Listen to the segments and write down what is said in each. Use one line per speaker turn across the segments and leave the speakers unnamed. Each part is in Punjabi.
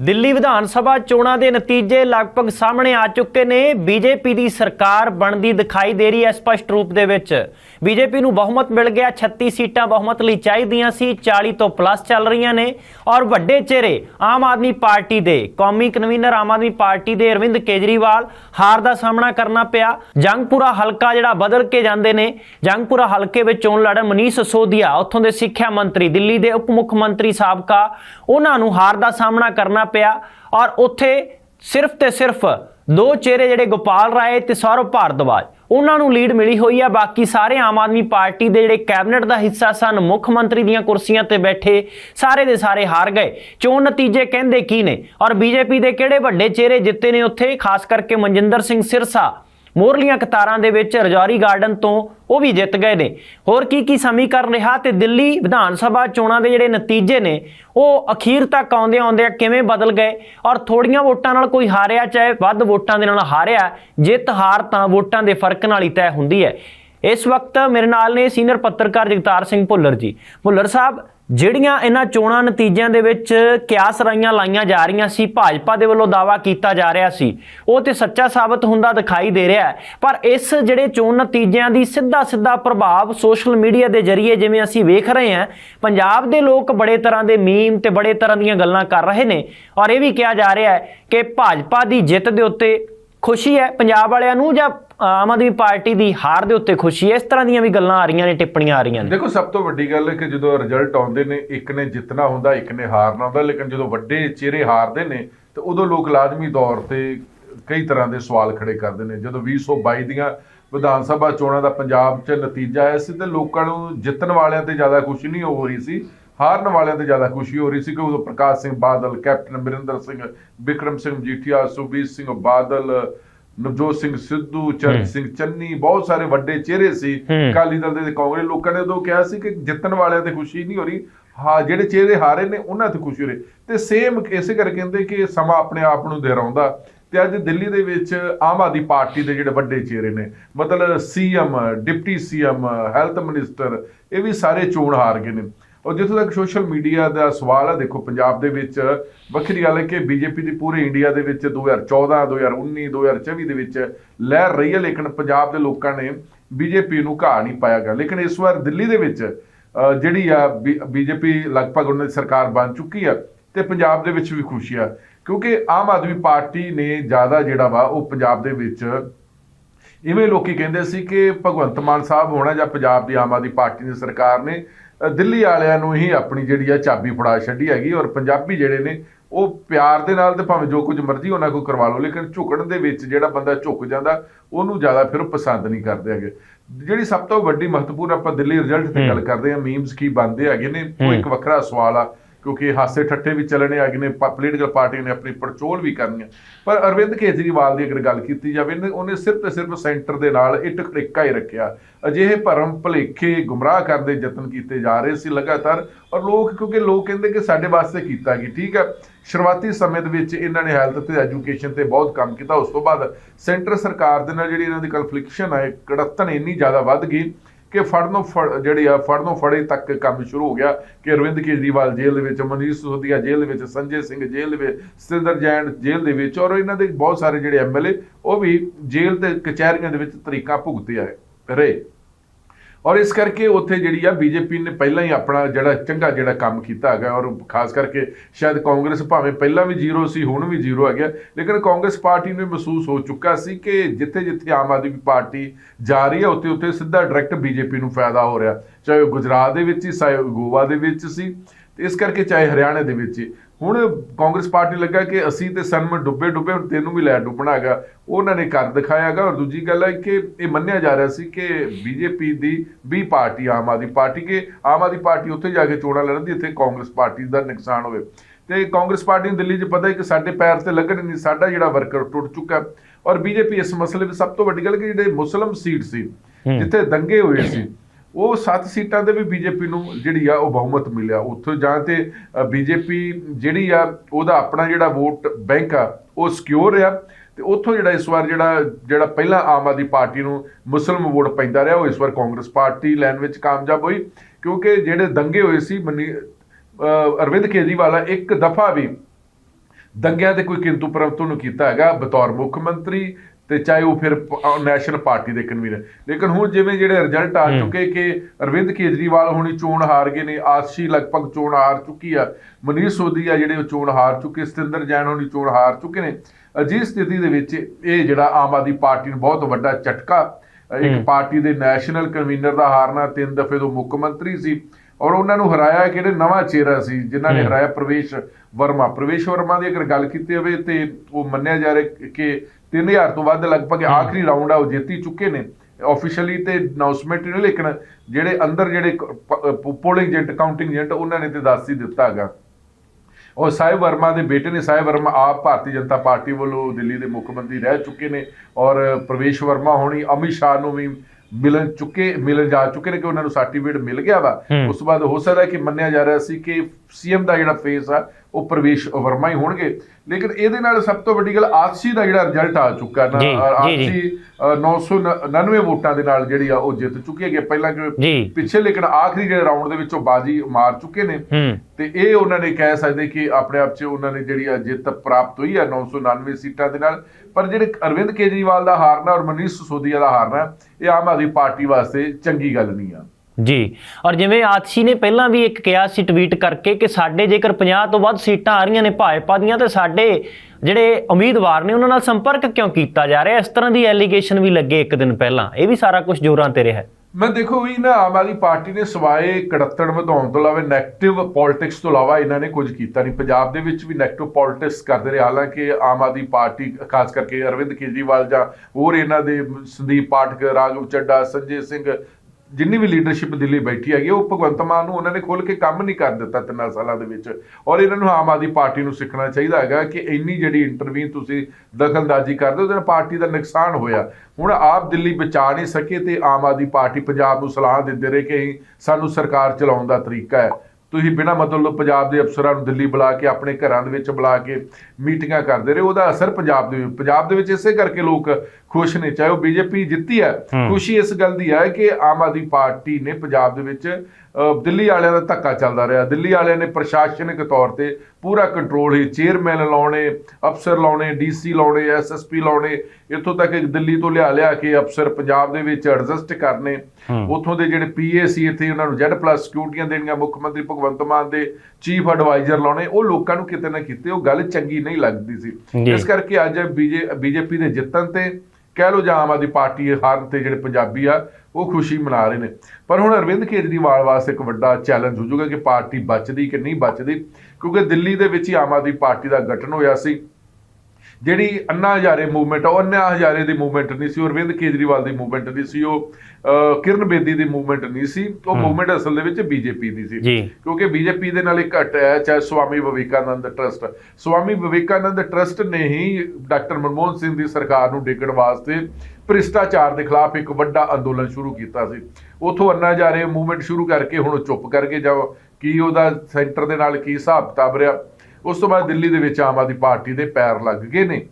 ਦਿੱਲੀ ਵਿਧਾਨ ਸਭਾ ਚੋਣਾਂ ਦੇ ਨਤੀਜੇ ਲਗਭਗ ਸਾਹਮਣੇ ਆ ਚੁੱਕੇ ਨੇ। ਬੀਜੇਪੀ ਦੀ ਸਰਕਾਰ ਬਣਦੀ ਦਿਖਾਈ ਦੇ ਰਹੀ ਹੈ ਸਪਸ਼ਟ ਰੂਪ ਦੇ ਵਿੱਚ। ਬੀਜੇਪੀ ਨੂੰ ਬਹੁਮਤ ਮਿਲ ਗਿਆ 36 ਸੀਟਾਂ ਬਹੁਮਤ ਲਈ ਚਾਹੀਦੀਆਂ ਸੀ 40 ਤੋਂ ਪਲੱਸ ਚੱਲ ਰਹੀਆਂ ਨੇ ਔਰ ਵੱਡੇ ਚਿਹਰੇ ਆਮ ਆਦਮੀ ਪਾਰਟੀ ਦੇ, ਕੌਮੀ ਕਨਵੀਨਰ ਆਮ ਆਦਮੀ ਪਾਰਟੀ ਦੇ ਅਰਵਿੰਦ ਕੇਜਰੀਵਾਲ ਹਾਰ ਦਾ ਸਾਹਮਣਾ ਕਰਨਾ ਪਿਆ। ਜੰਗਪੁਰਾ ਹਲਕਾ ਜਿਹੜਾ ਬਦਲ ਕੇ ਜਾਂਦੇ ਨੇ, ਜੰਗਪੁਰਾ ਹਲਕੇ ਵਿੱਚ ਚੋਣ ਲੜਨ ਮਨੀਸ਼ ਸੋਧੀਆ, ਉੱਥੋਂ ਦੇ ਸਿੱਖਿਆ ਮੰਤਰੀ, ਦਿੱਲੀ ਦੇ ਉਪ ਮੁੱਖ ਮੰਤਰੀ ਸਾਬਕਾ, ਉਹਨਾਂ ਨੂੰ ਹਾਰ ਦਾ ਸਾਹਮਣਾ ਕਰਨਾ ਪਿਆ ਔਰ ਉੱਥੇ ਸਿਰਫ ਤੇ ਸਿਰਫ ਦੋ ਚਿਹਰੇ ਜਿਹੜੇ ਗੋਪਾਲ ਰਾਏ ਤੇ ਸੌਰਵ ਭਾਰਦਵਾਜ, ਉਹਨਾਂ ਨੂੰ ਲੀਡ ਮਿਲੀ ਹੋਈ ਹੈ ਬਾਕੀ ਸਾਰੇ ਆਮ ਆਦਮੀ ਪਾਰਟੀ ਦੇ ਜਿਹੜੇ ਕੈਬਨਿਟ ਦਾ ਹਿੱਸਾ ਸਨ, ਮੁੱਖ ਮੰਤਰੀ ਦੀਆਂ ਕੁਰਸੀਆਂ ਤੇ ਬੈਠੇ, ਸਾਰੇ ਦੇ ਸਾਰੇ ਹਾਰ ਗਏ। ਚੋਣ ਨਤੀਜੇ ਕਹਿੰਦੇ ਕੀ ਨੇ? ਔਰ ਬੀਜੇਪੀ ਦੇ ਕਿਹੜੇ ਵੱਡੇ ਚਿਹਰੇ ਜਿੱਤੇ ਨੇ ਉੱਥੇ? ਖਾਸ ਕਰਕੇ ਮਨਜਿੰਦਰ ਸਿੰਘ ਸਿਰਸਾ। ਮੋਰਲੀਆਂ ਕਤਾਰਾਂ ਦੇ ਵਿੱਚ ਰਜੌਰੀ ਗਾਰਡਨ ਤੋਂ ਉਹ ਵੀ ਜਿੱਤ ਗਏ ਨੇ। ਹੋਰ ਕੀ ਕੀ ਸਮੀਕਰਨ ਰਿਹਾ ਤੇ ਦਿੱਲੀ ਵਿਧਾਨ ਸਭਾ ਚੋਣਾਂ ਦੇ ਜਿਹੜੇ ਨਤੀਜੇ ਨੇ, ਉਹ ਅਖੀਰ ਤੱਕ ਆਉਂਦੇ ਆਉਂਦੇ ਕਿਵੇਂ ਬਦਲ ਗਏ? ਔਰ ਥੋੜੀਆਂ ਵੋਟਾਂ ਨਾਲ ਕੋਈ ਹਾਰਿਆ ਚਾਹੇ ਵੱਧ ਵੋਟਾਂ ਦੇ ਨਾਲ ਹਾਰਿਆ, ਜਿੱਤ ਹਾਰ ਤਾਂ ਵੋਟਾਂ ਦੇ ਫ਼ਰਕ ਨਾਲ ਹੀ ਤੈਅ ਹੁੰਦੀ ਹੈ। ਇਸ ਵਕਤ ਮੇਰੇ ਨਾਲ ਨੇ ਸੀਨੀਅਰ ਪੱਤਰਕਾਰ ਜਗਤਾਰ ਸਿੰਘ ਭੁੱਲਰ ਜੀ। ਭੁੱਲਰ ਸਾਹਿਬ ਜਿਹੜੀਆਂ ਇਹਨਾਂ ਚੋਣਾਂ ਨਤੀਜਿਆਂ ਦੇ ਵਿੱਚ ਕਿਆਸ ਰਾਈਆਂ ਲਾਈਆਂ ਜਾ ਰਹੀਆਂ ਸੀ, ਭਾਜਪਾ ਦੇ ਵੱਲੋਂ ਦਾਵਾ ਕੀਤਾ ਜਾ ਰਿਹਾ ਸੀ, ਉਹ ਤੇ ਸੱਚਾ ਸਾਬਤ ਹੁੰਦਾ ਦਿਖਾਈ ਦੇ ਰਿਹਾ ਪਰ ਇਸ ਜਿਹੜੇ ਚੋਣ ਨਤੀਜਿਆਂ ਦੀ ਸਿੱਧਾ ਸਿੱਧਾ ਪ੍ਰਭਾਵ ਸੋਸ਼ਲ ਮੀਡੀਆ ਦੇ ਜ਼ਰੀਏ ਜਿਵੇਂ ਅਸੀਂ ਵੇਖ ਰਹੇ ਹਾਂ, ਪੰਜਾਬ ਦੇ ਲੋਕ ਬੜੇ ਤਰ੍ਹਾਂ ਦੇ ਮੀਮ ਤੇ ਬੜੇ ਤਰ੍ਹਾਂ ਦੀਆਂ ਗੱਲਾਂ ਕਰ ਰਹੇ ਨੇ। ਔਰ ਇਹ ਵੀ ਕਿਹਾ ਜਾ ਰਿਹਾ ਹੈ ਕਿ ਭਾਜਪਾ ਦੀ ਜਿੱਤ ਦੇ ਉੱਤੇ ਖੁਸ਼ੀ ਹੈ? ਪੰਜਾਬ ਵਾਲਿਆਂ ਨੂੰ ਜਾਂ ਆਮ ਆਦਮੀ ਪਾਰਟੀ ਦੀ ਹਾਰ ਦੇ ਉੱਤੇ ਖੁਸ਼ੀ ਹੈ? ਇਸ ਤਰ੍ਹਾਂ ਦੀਆਂ ਵੀ ਗੱਲਾਂ ਆ ਰਹੀਆਂ ਨੇ, ਟਿੱਪਣੀਆਂ ਆ ਰਹੀਆਂ ਨੇ।
ਦੇਖੋ, ਸਭ ਤੋਂ ਵੱਡੀ ਗੱਲ ਹੈ ਕਿ ਜਦੋਂ ਰਿਜ਼ਲਟ ਆਉਂਦੇ ਨੇ, ਇੱਕ ਨੇ ਜਿੱਤਣਾ ਹੁੰਦਾ, ਇੱਕ ਨੇ ਹਾਰਨਾ ਹੁੰਦਾ, ਲੇਕਿਨ ਜਦੋਂ ਵੱਡੇ ਚਿਹਰੇ ਹਾਰਦੇ ਨੇ, ਤੇ ਉਦੋਂ ਲੋਕ ਲਾਜ਼ਮੀ ਤੌਰ ਤੇ ਕਈ ਤਰ੍ਹਾਂ ਦੇ ਸਵਾਲ ਖੜੇ ਕਰਦੇ ਨੇ। ਜਦੋਂ 2022 ਦੀਆਂ ਵਿਧਾਨ ਸਭਾ ਚੋਣਾਂ ਦਾ ਪੰਜਾਬ 'ਚ ਨਤੀਜਾ ਆਇਆ ਸੀ, ਤੇ ਲੋਕਾਂ ਨੂੰ ਜਿੱਤਣ ਵਾਲਿਆਂ ਤੇ ਜ਼ਿਆਦਾ ਖੁਸ਼ੀ ਨਹੀਂ ਹੋ ਰਹੀ ਸੀ। ਹਾਰਨ ਵਾਲਿਆਂ ਤੇ ਜ਼ਿਆਦਾ ਖੁਸ਼ੀ ਹੋ ਰਹੀ ਸੀ ਕਿ ਉਦੋਂ ਪ੍ਰਕਾਸ਼ ਸਿੰਘ ਬਾਦਲ ਕੈਪਟਨ ਅਮਰਿੰਦਰ ਸਿੰਘ ਵਿਕਰਮ ਸਿੰਘ ਮਜੀਠੀਆ ਸੁਬੀਰ ਸਿੰਘ ਬਾਦਲ ਨਵਜੋਤ ਸਿੰਘ ਸਿੱਧੂ ਚਰਨ ਸਿੰਘ ਚੰਨੀ ਬਹੁਤ ਸਾਰੇ ਵੱਡੇ ਚਿਹਰੇ ਸੀ। ਅਕਾਲੀ ਦਲ ਦੇ ਕਾਂਗਰਸ ਲੋਕਾਂ ਨੇ ਉਦੋਂ ਕਿਹਾ ਸੀ ਕਿ ਜਿੱਤਣ ਵਾਲਿਆਂ ਤੇ ਖੁਸ਼ੀ ਨਹੀਂ ਹੋ ਰਹੀ। ਹਾਂ ਜਿਹੜੇ ਚਿਹਰੇ ਹਾਰੇ ਨੇ ਉਹਨਾਂ ਤੇ ਖੁਸ਼ੀ ਹੋ ਰਹੀ। ਤੇ ਸੇਮ ਇਸੇ ਕਰਕੇ ਕਹਿੰਦੇ ਕਿ ਸਮਾਂ ਆਪਣੇ ਆਪ ਨੂੰ ਦੇਰਾਉਂਦਾ ਤੇ ਅੱਜ ਦਿੱਲੀ ਦੇ ਵਿੱਚ ਆਮ ਆਦਮੀ ਪਾਰਟੀ ਦੇ ਜਿਹੜੇ ਵੱਡੇ ਚਿਹਰੇ ਨੇ ਮਤਲਬ CM deputy CM health minister ਇਹ ਵੀ ਸਾਰੇ ਚੋਣ ਹਾਰ ਗਏ ਨੇ। ਔਰ ਜਿੱਥੋਂ ਤੱਕ ਸੋਸ਼ਲ ਮੀਡੀਆ ਦਾ ਸਵਾਲ ਹੈ ਦੇਖੋ ਪੰਜਾਬ ਦੇ ਵਿੱਚ ਵੱਖਰੀ ਗੱਲ ਹੈ ਕਿ ਬੀਜੇਪੀ ਦੀ ਪੂਰੇ ਇੰਡੀਆ ਦੇ ਵਿੱਚ 2014 2019 2024 ਦੇ ਵਿੱਚ ਲਹਿਰ ਰਹੀ ਹੈ, ਲੇਕਿਨ ਪੰਜਾਬ ਦੇ ਲੋਕਾਂ ਨੇ ਬੀਜੇਪੀ ਨੂੰ ਘਾਹ ਨਹੀਂ ਪਾਇਆ ਗਿਆ ਲੇਕਿਨ ਇਸ ਵਾਰ ਦਿੱਲੀ ਦੇ ਵਿੱਚ ਜਿਹੜੀ ਆ ਬੀਜੇਪੀ ਲਗਭਗ ਉਹਨਾਂ ਦੀ ਸਰਕਾਰ ਬਣ ਚੁੱਕੀ ਆ ਤੇ ਪੰਜਾਬ ਦੇ ਵਿੱਚ ਵੀ ਖੁਸ਼ੀ ਆ। ਕਿਉਂਕਿ ਆਮ ਆਦਮੀ ਪਾਰਟੀ ਨੇ ਜ਼ਿਆਦਾ ਜਿਹੜਾ ਵਾ ਉਹ ਪੰਜਾਬ ਦੇ ਵਿੱਚ ਇਵੇਂ ਲੋਕੀ ਕਹਿੰਦੇ ਸੀ ਕਿ ਭਗਵੰਤ ਮਾਨ ਸਾਹਿਬ ਹੋਣਾ ਜਾਂ ਪੰਜਾਬ ਦੀ ਆਮ ਆਦਮੀ ਪਾਰਟੀ ਦੀ ਸਰਕਾਰ ਨੇ ਦਿੱਲੀ ਵਾਲਿਆਂ ਨੂੰ ਹੀ ਆਪਣੀ ਜਿਹੜੀ ਆ ਚਾਬੀ ਫੜਾ ਛੱਡੀ ਹੈਗੀ ਔਰ ਪੰਜਾਬੀ ਜਿਹੜੇ ਨੇ ਉਹ ਪਿਆਰ ਦੇ ਨਾਲ ਤੇ ਭਾਵੇਂ ਜੋ ਕੁਝ ਮਰਜ਼ੀ ਉਹਨਾਂ ਕੋਲ ਕਰਵਾ ਲਓ ਲੇਕਿਨ ਝੁਕਣ ਦੇ ਵਿੱਚ ਜਿਹੜਾ ਬੰਦਾ ਝੁਕ ਜਾਂਦਾ ਉਹਨੂੰ ਜ਼ਿਆਦਾ ਫਿਰ ਪਸੰਦ ਨਹੀਂ ਕਰਦੇ ਹੈਗੇ। ਜਿਹੜੀ ਸਭ ਤੋਂ ਵੱਡੀ ਮਹੱਤਵਪੂਰਨ ਆਪਾਂ ਦਿੱਲੀ ਰਿਜ਼ਲਟ ਤੇ ਗੱਲ ਕਰਦੇ ਹਾਂ ਮੀਮਸ ਕੀ ਬਣਦੇ ਹੈਗੇ ਨੇ ਉਹ ਇੱਕ ਵੱਖਰਾ ਸਵਾਲ ਆ। ਕਿਉਂਕਿ ਹਾਸੇ ਠੱਠੇ ਵੀ ਚੱਲਣੇ ਹੈਗੇ ਨੇ ਪੋਲੀਟੀਕਲ ਪਾਰਟੀ ਨੇ ਆਪਣੀ ਪੜਚੋਲ ਵੀ ਕਰਨੀ ਹੈ। ਪਰ ਅਰਵਿੰਦ ਕੇਜਰੀਵਾਲ ਦੀ ਅਗਰ ਗੱਲ ਕੀਤੀ ਜਾਵੇ ਉਹਨੇ ਸਿਰਫ ਤੇ ਸਿਰਫ ਸੈਂਟਰ ਦੇ ਨਾਲ ਇਹ ਖੜਿੱਕਾ ਹੀ ਰੱਖਿਆ। ਅਜਿਹੇ ਭਰਮ ਭਲੇਖੇ ਗੁੰਮਰਾਹ ਕਰਨ ਦੇ ਯਤਨ ਕੀਤੇ ਜਾ ਰਹੇ ਸੀ ਲਗਾਤਾਰ, ਔਰ ਲੋਕ, ਕਿਉਂਕਿ ਲੋਕ ਕਹਿੰਦੇ ਕਿ ਸਾਡੇ ਵਾਸਤੇ ਕੀਤਾ ਗਿਆ ਠੀਕ ਹੈ? ਸ਼ੁਰੂਆਤੀ ਸਮੇਂ ਦੇ ਵਿੱਚ ਇਹਨਾਂ ਨੇ ਹੈਲਥ ਤੇ ਐਜੂਕੇਸ਼ਨ ਤੇ ਬਹੁਤ ਕੰਮ ਕੀਤਾ। ਉਸ ਤੋਂ ਬਾਅਦ ਸੈਂਟਰ ਸਰਕਾਰ ਦੇ ਨਾਲ ਜਿਹੜੀ ਇਹਨਾਂ ਦੀ ਕਨਫਲਿਕਸ਼ਨ ਹੈ ਕੜਤਨ ਇੰਨੀ ਜ਼ਿਆਦਾ ਵੱਧ ਗਈ ਕਿ ਫੜਨੋਂ ਫੜ, ਜਿਹੜੀ ਆ, ਫੜਨੋਂ ਫੜੇ ਤੱਕ ਕੰਮ ਸ਼ੁਰੂ ਹੋ ਗਿਆ ਕਿ ਅਰਵਿੰਦ ਕੇਜਰੀਵਾਲ ਜੇਲ੍ਹ ਦੇ ਵਿੱਚ, ਮਨੀਸ਼ ਸਿਸੋਦੀਆ ਜੇਲ੍ਹ ਦੇ ਵਿੱਚ, ਸੰਜੇ ਸਿੰਘ ਜੇਲ੍ਹ ਦੇ ਵਿੱਚ, ਸਤਿੰਦਰ ਜੈਨ ਜੇਲ੍ਹ ਦੇ ਵਿੱਚ ਔਰ ਇਹਨਾਂ ਦੇ ਬਹੁਤ ਸਾਰੇ ਜਿਹੜੇ ਐਮਐਲਏ ਉਹ ਵੀ ਜੇਲ੍ਹ ਤੇ ਕਚਹਿਰੀਆਂ ਦੇ ਵਿੱਚ ਤਰੀਕਾ ਭੁਗਤੇ ਆਏ ਰਹੇ। ਔਰ ਇਸ ਕਰਕੇ ਉੱਥੇ ਜਿਹੜੀ ਆ ਬੀਜੇਪੀ ਨੇ ਪਹਿਲਾਂ ਹੀ ਆਪਣਾ ਜਿਹੜਾ ਚੰਗਾ ਜਿਹੜਾ ਕੰਮ ਕੀਤਾ ਹੈਗਾ, ਔਰ ਖਾਸ ਕਰਕੇ ਸ਼ਾਇਦ ਕਾਂਗਰਸ ਭਾਵੇਂ ਪਹਿਲਾਂ ਵੀ ਜ਼ੀਰੋ ਸੀ, ਹੁਣ ਵੀ ਜ਼ੀਰੋ ਹੈਗਾ, ਲੇਕਿਨ ਕਾਂਗਰਸ ਪਾਰਟੀ ਨੂੰ ਇਹ ਮਹਿਸੂਸ ਹੋ ਚੁੱਕਾ ਸੀ ਕਿ ਜਿੱਥੇ ਜਿੱਥੇ ਆਮ ਆਦਮੀ ਪਾਰਟੀ ਜਾ ਰਹੀ ਹੈ ਉੱਥੇ ਉੱਥੇ ਸਿੱਧਾ ਡਾਇਰੈਕਟ ਬੀਜੇਪੀ ਨੂੰ ਫਾਇਦਾ ਹੋ ਰਿਹਾ, ਚਾਹੇ ਉਹ ਗੁਜਰਾਤ ਦੇ ਵਿੱਚ ਹੀ ਚਾਹੇ ਉਹ ਗੋਆ ਦੇ ਵਿੱਚ ਸੀ, ਤੇ ਇਸ ਕਰਕੇ ਚਾਹੇ ਹਰਿਆਣਾ ਦੇ ਵਿੱਚ ਹੀ। ਹੁਣ ਕਾਂਗਰਸ ਪਾਰਟੀ ਲੱਗਾ ਕਿ ਅਸੀਂ ਤੇ ਸਨਮ ਡੁੱਬੇ ਡੁੱਬੇ ਹੁਣ ਤੈਨੂੰ ਵੀ ਲੈ ਡੁੱਬਣਾ ਹੈਗਾ। ਉਹਨਾਂ ਨੇ ਕਰ ਦਿਖਾਇਆ ਹੈਗਾ ਔਰ ਦੂਜੀ ਗੱਲ ਹੈ ਕਿ ਇਹ ਮੰਨਿਆ ਜਾ ਰਿਹਾ ਸੀ ਕਿ ਬੀਜੇਪੀ ਦੀ ਵੀ ਪਾਰਟੀ ਆਮ ਆਦਮੀ ਪਾਰਟੀ ਕੇ ਆਮ ਆਦਮੀ ਪਾਰਟੀ ਉੱਥੇ ਜਾ ਕੇ ਚੋਣਾਂ ਲੜਨ ਦੀ ਇੱਥੇ ਕਾਂਗਰਸ ਪਾਰਟੀ ਦਾ ਨੁਕਸਾਨ ਹੋਵੇ। ਤੇ ਕਾਂਗਰਸ ਪਾਰਟੀ ਨੂੰ ਦਿੱਲੀ 'ਚ ਪਤਾ ਹੈ ਕਿ ਸਾਡੇ ਪੈਰ ਤੇ ਲੱਗਣ ਨਹੀਂ ਸਾਡਾ ਜਿਹੜਾ ਵਰਕਰ ਟੁੱਟ ਚੁੱਕਾ। ਔਰ ਬੀਜੇਪੀ ਇਸ ਮਸਲੇ ਵਿੱਚ ਸਭ ਤੋਂ ਵੱਡੀ ਗੱਲ ਕਿ ਜਿਹੜੇ ਮੁਸਲਮ ਸੀਟ ਸੀ ਜਿੱਥੇ ਦੰਗੇ ਹੋਏ ਸੀ ਉਹ 7 ਸੀਟਾਂ ਦੇ ਵੀ ਬੀਜੇਪੀ ਨੂੰ ਜਿਹੜੀ ਆ ਉਹ ਬਹੁਮਤ ਮਿਲਿਆ। ਉੱਥੋਂ ਜਾਂ ਤੇ ਬੀਜੇਪੀ ਜਿਹੜੀ ਆ, ਉਹਦਾ ਆਪਣਾ ਜਿਹੜਾ ਵੋਟ ਬੈਂਕ ਆ, ਉਹ ਸਿਕਿਉਰ ਆ ਤੇ ਉੱਥੋਂ ਜਿਹੜਾ ਇਸ ਵਾਰ ਜਿਹੜਾ ਜਿਹੜਾ ਪਹਿਲਾਂ ਆਮ ਆਦਮੀ ਪਾਰਟੀ ਨੂੰ ਮੁਸਲਮ ਵੋਟ ਪੈਂਦਾ ਰਿਹਾ, ਉਹ ਇਸ ਵਾਰ ਕਾਂਗਰਸ ਪਾਰਟੀ ਲੈਣ ਵਿੱਚ ਕਾਮਯਾਬ ਹੋਈ। ਕਿਉਂਕਿ ਜਿਹੜੇ ਦੰਗੇ ਹੋਏ ਸੀ, ਮਨੀ- ਅਰਵਿੰਦ ਕੇਜਰੀਵਾਲ ਆ, ਇੱਕ ਦਫਾ ਵੀ ਦੰਗਿਆਂ ਤੇ ਕੋਈ ਕਿੰਤੂ ਪਰੰਤੂ ਨੂੰ ਕੀਤਾ ਹੈਗਾ, ਬਤੌਰ ਮੁੱਖ ਮੰਤਰੀ ਤੇ ਚਾਹੇ ਉਹ ਫਿਰ ਨੈਸ਼ਨਲ ਪਾਰਟੀ ਦੇ ਕਨਵੀਨਰ। ਲੇਕਿਨ ਹੁਣ ਜਿਵੇਂ ਜਿਹੜੇ ਰਿਜ਼ਲਟ ਆ ਚੁੱਕੇ ਕਿ ਅਰਵਿੰਦ ਕੇਜਰੀਵਾਲ ਹੁਣੀ ਚੋਣ ਹਾਰ ਗਏ ਨੇ ਆਸ਼ੀ ਲਗਭਗ ਚੋਣ ਹਾਰ ਚੁੱਕੀ ਆ ਮਨੀਸ਼ ਸੋਦੀਆ ਜਿਹੜੇ ਉਹ ਚੋਣ ਹਾਰ ਚੁੱਕੇ ਸਤਿੰਦਰ ਜੈਨ ਹੁਣੀ ਚੋਣ ਹਾਰ ਚੁੱਕੇ ਨੇ। ਅਜਿਹੀ ਸਥਿਤੀ ਦੇ ਵਿੱਚ ਇਹ ਜਿਹੜਾ ਆਮ ਆਦਮੀ ਪਾਰਟੀ ਨੂੰ ਬਹੁਤ ਵੱਡਾ ਝਟਕਾ ਇੱਕ ਪਾਰਟੀ ਦੇ ਨੈਸ਼ਨਲ ਕਨਵੀਨਰ ਦਾ ਹਾਰਨਾ ਤਿੰਨ ਦਫੇ ਤੋਂ ਮੁੱਖ ਮੰਤਰੀ ਸੀ ਔਰ ਉਹਨਾਂ ਨੂੰ ਹਰਾਇਆ ਕਿਹੜੇ ਨਵਾਂ ਚਿਹਰਾ ਸੀ ਜਿਨ੍ਹਾਂ ਨੇ ਹਰਾਇਆ ਪ੍ਰਵੇਸ਼ ਵਰਮਾ। ਪ੍ਰਵੇਸ਼ ਵਰਮਾ ਦੀ ਅਗਰ ਗੱਲ ਕੀਤੀ ਹੋਵੇ ਤੇ ਉਹ ਮੰਨਿਆ ਜਾ ਰਿਹਾ ਕਿ 3000 ਤੋਂ ਵੱਧ ਲਗਭਗ ਆਖਰੀ ਰਾਊਂਡ ਆ ਉਹ ਜਿੱਤੀ ਚੁੱਕੇ ਨੇ। ਆਫੀਸ਼ੀਅਲੀ ਤੇ ਅਨਾਉਂਸਮੈਂਟ ਨਹੀਂ ਲੇਕਿਨ ਜਿਹੜੇ ਅੰਦਰ ਜਿਹੜੇ ਪੋਲਿੰਗ ਏਜੰਟ ਕਾਊਂਟਿੰਗ ਏਜੰਟ ਉਹਨਾਂ ਨੇ ਤੇ ਦੱਸ ਹੀ ਦਿੱਤਾ ਹੈਗਾ। ਔਰ ਸਾਹਿਬ ਵਰਮਾ ਦੇ ਬੇਟੇ ਨੇ ਸਾਹਿਬ ਵਰਮਾ ਆਪ ਭਾਰਤੀ ਜਨਤਾ ਪਾਰਟੀ ਵੱਲੋਂ ਦਿੱਲੀ ਦੇ ਮੁੱਖ ਮੰਤਰੀ ਰਹਿ ਚੁੱਕੇ ਨੇ ਔਰ ਪ੍ਰਵੇਸ਼ ਵਰਮਾ ਹੋਣੀ ਅਮਿਤ ਸ਼ਾਹ ਨੂੰ ਵੀ ਮਿਲਣ ਚੁੱਕੇ ਮਿਲਣ ਜਾ ਚੁੱਕੇ ਨੇ ਕਿ ਉਹਨਾਂ ਨੂੰ ਸਰਟੀਫਿਕੇਟ ਮਿਲ ਗਿਆ ਵਾ। ਉਸ ਤੋਂ ਬਾਅਦ ਹੋ ਸਕਦਾ ਕਿ ਮੰਨਿਆ ਜਾ ਰਿਹਾ ਸੀ ਕਿ ਸੀਐਮ ਦਾ ਜਿਹੜਾ ਫੇਸ ਆ ਉਹ ਪ੍ਰਵੇਸ਼ ਵਰਮਾ ਹੀ ਹੋਣਗੇ। ਲੇਕਿਨ ਇਹਦੇ ਨਾਲ ਸਭ ਤੋਂ ਵੱਡੀ ਗੱਲ ਆਤਸੀ ਦਾ ਜਿਹੜਾ ਰਿਜ਼ਲਟ ਆ ਚੁੱਕਾ ਨਾ ਅ, 999 ਵੋਟਾਂ ਦੇ ਨਾਲ ਜਿਹੜੀ ਆ ਉਹ ਜਿੱਤ ਚੁੱਕੀ ਹੈ। ਕਿ ਪਹਿਲਾਂ ਕਿ ਪਿੱਛੇ ਲੇਕਿਨ ਆਖਰੀ ਜਿਹੜੇ ਰਾਊਂਡ ਦੇ ਵਿੱਚ ਉਹ ਬਾਜੀ ਮਾਰ ਚੁੱਕੇ ਨੇ। ਤੇ ਇਹ ਉਹਨਾਂ ਨੇ ਕਹਿ ਸਕਦੇ ਕਿ ਆਪਣੇ ਆਪ 'ਚ ਉਹਨਾਂ ਨੇ ਜਿਹੜੀ ਆ ਜਿੱਤ ਪ੍ਰਾਪਤ ਹੋਈ ਹੈ 999 ਸੀਟਾਂ ਦੇ ਨਾਲ। ਪਰ ਜਿਹੜੇ ਅਰਵਿੰਦ ਕੇਜਰੀਵਾਲ ਦਾ ਹਾਰਨਾ ਔਰ ਮਨੀਸ਼ ਸਿਸੋਦੀਆ ਦਾ ਹਾਰਨਾ ਇਹ ਆਮ ਆਦਮੀ ਪਾਰਟੀ ਵਾਸਤੇ ਚੰਗੀ ਗੱਲ ਨਹੀਂ ਆ।
ਜੀ। ਔਰ ਜਿਵੇਂ ਆਤਸ਼ੀ ਨੇ ਪਹਿਲਾਂ ਵੀ ਇੱਕ ਕਿਹਾ ਸੀ ਟਵੀਟ ਕਰਕੇ ਕਿ ਸਾਡੇ ਜੇਕਰ 50 ਤੋਂ ਵੱਧ ਸੀਟਾਂ ਆ ਰਹੀਆਂ ਨੇ ਭਾਜਪਾ ਦੀਆਂ, ਤੇ ਸਾਡੇ ਜਿਹੜੇ ਉਮੀਦਵਾਰ ਨੇ ਉਹਨਾਂ ਨਾਲ ਸੰਪਰਕ ਕਿਉਂ ਕੀਤਾ ਜਾ ਰਿਹਾ? ਇਸ ਤਰ੍ਹਾਂ ਦੀ ਐਲੀਗੇਸ਼ਨ ਵੀ ਲੱਗੇ ਇੱਕ ਦਿਨ ਪਹਿਲਾਂ। ਇਹ ਵੀ ਸਾਰਾ ਕੁਝ ਜੋਰਾਂ ਤੇ ਰਿਹਾ।
ਮੈਂ ਦੇਖੋ ਵੀ ਨਾ, ਆਮ ਆਦਮੀ ਪਾਰਟੀ ਨੇ ਸਵਾਏ ਕੜੱਤਣ ਵਧਾਉਣ ਤੋਂ ਇਲਾਵਾ 네ਗੇਟਿਵ ਪੋਲਿਟਿਕਸ ਤੋਂ ਇਲਾਵਾ ਇਹਨਾਂ ਨੇ ਕੁਝ ਕੀਤਾ ਨਹੀਂ। ਪੰਜਾਬ ਦੇ ਵਿੱਚ ਵੀ 네ਗੇਟਿਵ ਪੋਲਿਟਿਕਸ ਕਰਦੇ ਰਹੇ। ਹਾਲਾਂਕਿ ਆਮ ਆਦਮੀ ਪਾਰਟੀ, ਖਾਸ ਕਰਕੇ ਅਰਵਿੰਦ ਕੇਜਰੀਵਾਲ ਜਾਂ ਹੋਰ ਇਹਨਾਂ ਦੇ ਸੰਦੀਪ ਪਾਠਕ, ਰਾਘਵ ਚੱਡਾ, ਸੰਜੇ ਸਿੰਘ ਜਿੰਨੀ ਵੀ ਲੀਡਰਸ਼ਿਪ ਦਿੱਲੀ ਬੈਠੀ ਹੈਗੀ ਉਹ ਭਗਵੰਤ ਮਾਨ ਨੂੰ ਉਹਨਾਂ ਨੇ ਖੁੱਲ ਕੇ ਕੰਮ ਨਹੀਂ ਕਰ ਦਿੱਤਾ ਤਿੰਨਾਂ ਸਾਲਾਂ ਦੇ ਵਿੱਚ। ਔਰ ਇਹਨਾਂ ਨੂੰ ਆਮ ਆਦਮੀ ਪਾਰਟੀ ਨੂੰ ਸਿੱਖਣਾ ਚਾਹੀਦਾ ਹੈਗਾ ਕਿ ਇੰਨੀ ਜਿਹੜੀ ਇੰਟਰਵੀਨ ਤੁਸੀਂ ਦਖਲਅੰਦਾਜ਼ੀ ਕਰਦੇ ਹੋ, ਉਹਦੇ ਨਾਲ ਪਾਰਟੀ ਦਾ ਨੁਕਸਾਨ ਹੋਇਆ। ਹੁਣ ਆਪ ਦਿੱਲੀ ਬਚਾ ਨਹੀਂ ਸਕੇ ਤੇ ਆਮ ਆਦਮੀ ਪਾਰਟੀ ਪੰਜਾਬ ਨੂੰ ਸਲਾਹ ਦਿੰਦੇ ਰਹੇ ਕਿ ਅਸੀਂ- ਸਾਨੂੰ ਸਰਕਾਰ ਚਲਾਉਣ ਦਾ ਤਰੀਕਾ ਹੈ। ਤੁਸੀਂ ਬਿਨਾਂ ਮਤਲਬ ਪੰਜਾਬ ਦੇ ਅਫਸਰਾਂ ਨੂੰ ਦਿੱਲੀ ਬੁਲਾ ਕੇ ਆਪਣੇ ਘਰਾਂ ਦੇ ਵਿੱਚ ਬੁਲਾ ਕੇ ਮੀਟਿੰਗਾਂ ਕਰਦੇ ਰਹੇ ਉਹਦਾ ਅਸਰ ਪੰਜਾਬ ਦੇ ਪੰਜਾਬ ਦੇ ਵਿੱਚ ਇਸੇ ਕਰਕੇ ਲੋਕ ਖੁਸ਼ ਨੇ ਚਾਹੇ ਉਹ ਬੀਜੇਪੀ ਜਿੱਤੀ ਹੈ। ਖੁਸ਼ੀ ਇਸ ਗੱਲ ਦੀ ਹੈ ਕਿ ਆਮ ਆਦਮੀ ਪਾਰਟੀ ਨੇ ਪੰਜਾਬ ਦੇ ਵਿੱਚ ਦਿੱਲੀ ਵਾਲਿਆਂ ਦਾ ਧੱਕਾ ਚੱਲਦਾ ਰਿਹਾ ਦਿੱਲੀ ਵਾਲਿਆਂ ਨੇ ਪ੍ਰਸ਼ਾਸਨਿਕ ਤੌਰ ਤੇ ਪੂਰਾ ਕੰਟਰੋਲ ਹੀ ਚੇਅਰਮੈਨ ਲਾਉਣੇ ਅਫਸਰ ਲਾਉਣੇ ਡੀਸੀ ਲਾਉਣੇ ਐਸਐਸਪੀ ਲਾਉਣੇ ਇੱਥੋਂ ਤੱਕ ਦਿੱਲੀ ਤੋਂ ਲਿਆ ਲਿਆ ਕੇ ਅਫਸਰ ਪੰਜਾਬ ਦੇ ਵਿੱਚ ਐਡਜਸਟ ਕਰਨੇ। ਉੱਥੋਂ ਦੇ ਜਿਹੜੇ ਪੀਏ ਸੀ ਇੱਥੇ ਉਹਨਾਂ ਨੂੰ Z+ ਸਿਕਿਉਰਟੀਆਂ ਦੇਣੀਆਂ ਮੁੱਖ ਮੰਤਰੀ ਭਗਵੰਤ ਮਾਨ ਦੇ ਚੀਫ ਐਡਵਾਈਜ਼ਰ ਲਾਉਣੇ ਉਹ ਲੋਕਾਂ ਨੂੰ ਕਿਤੇ ਨਾ ਕਿਤੇ ਉਹ ਗੱਲ ਚੰਗੀ ਨਹੀਂ ਲੱਗਦੀ ਸੀ। ਇਸ ਕਰਕੇ ਅੱਜ ਬੀਜੇ ਬੀਜੇਪੀ ਦੇ ਜਿੱਤਣ ਤੇ ਕਹਿ ਲੋ ਜਾਂ ਆਮ ਆਦਮੀ ਪਾਰਟੀ ਹਾਰਨ ਤੇ ਜਿਹੜੇ ਪੰਜਾਬੀ ਆ ਉਹ ਖੁਸ਼ੀ ਮਨਾ ਰਹੇ ਨੇ। ਪਰ ਹੁਣ ਅਰਵਿੰਦ ਕੇਜਰੀਵਾਲ ਵਾਸਤੇ ਇੱਕ ਵੱਡਾ ਚੈਲੰਜ ਹੋ ਜਾਊਗਾ ਕਿ ਪਾਰਟੀ ਬਚਦੀ ਕਿ ਨਹੀਂ ਬਚਦੀ, ਕਿਉਂਕਿ ਦਿੱਲੀ ਦੇ ਵਿੱਚ ਹੀ ਆਮ ਆਦਮੀ ਪਾਰਟੀ ਦਾ ਗਠਨ ਹੋਇਆ ਸੀ। ਜਿਹੜੀ ਅੰਨਾ ਹਜ਼ਾਰੇ ਮੂਵਮੈਂਟ ਉਹ ਅੰਨਾ ਹਜ਼ਾਰੇ ਦੀ ਮੂਵਮੈਂਟ ਨਹੀਂ ਸੀ, ਉਹ ਅਰਵਿੰਦ ਕੇਜਰੀਵਾਲ ਦੀ ਮੂਵਮੈਂਟ ਨਹੀਂ ਸੀ, ਉਹ ਕਿਰਨ ਬੇਦੀ ਦੀ ਮੂਵਮੈਂਟ ਨਹੀਂ ਸੀ ਉਹ ਮੂਵਮੈਂਟ ਅਸਲ ਦੇ ਵਿੱਚ ਬੀਜੇਪੀ ਦੀ ਸੀ।
ਜੀ।
ਕਿਉਂਕਿ ਬੀਜੇਪੀ ਦੇ ਨਾਲ ਇੱਕ ਅਟੈਚ ਹੈ ਸਵਾਮੀ ਵਿਵੇਕਾਨੰਦ ਟਰਸਟ ਸਵਾਮੀ ਵਿਵੇਕਾਨੰਦ ਟਰਸਟ ਨੇ ਹੀ ਡਾਕਟਰ ਮਨਮੋਹਨ ਸਿੰਘ ਦੀ ਸਰਕਾਰ ਨੂੰ ਡੇਗਣ ਵਾਸਤੇ ਭ੍ਰਿਸ਼ਟਾਚਾਰ ਦੇ ਖਿਲਾਫ ਇੱਕ ਵੱਡਾ ਅੰਦੋਲਨ ਸ਼ੁਰੂ ਕੀਤਾ ਸੀ। ਉਥੋਂ ਅੰਨਾ ਹਜ਼ਾਰੇ ਮੂਵਮੈਂਟ ਸ਼ੁਰੂ ਕਰਕੇ ਹੁਣ ਚੁੱਪ ਕਰਕੇ ਜਾਓ ਕੀ ਉਹਦਾ ਸੈਂਟਰ ਦੇ ਨਾਲ ਕੀ ਹਿਸਾਬ ਕਿਤਾਬ ਰਿਹਾ। ਉਸ ਤੋਂ ਬਾਅਦ ਦਿੱਲੀ ਦੇ ਵਿੱਚ ਆਮ ਆਦਮੀ ਪਾਰਟੀ ਦੇ ਪੈਰ ਲੱਗ ਗਏ ਨੇ।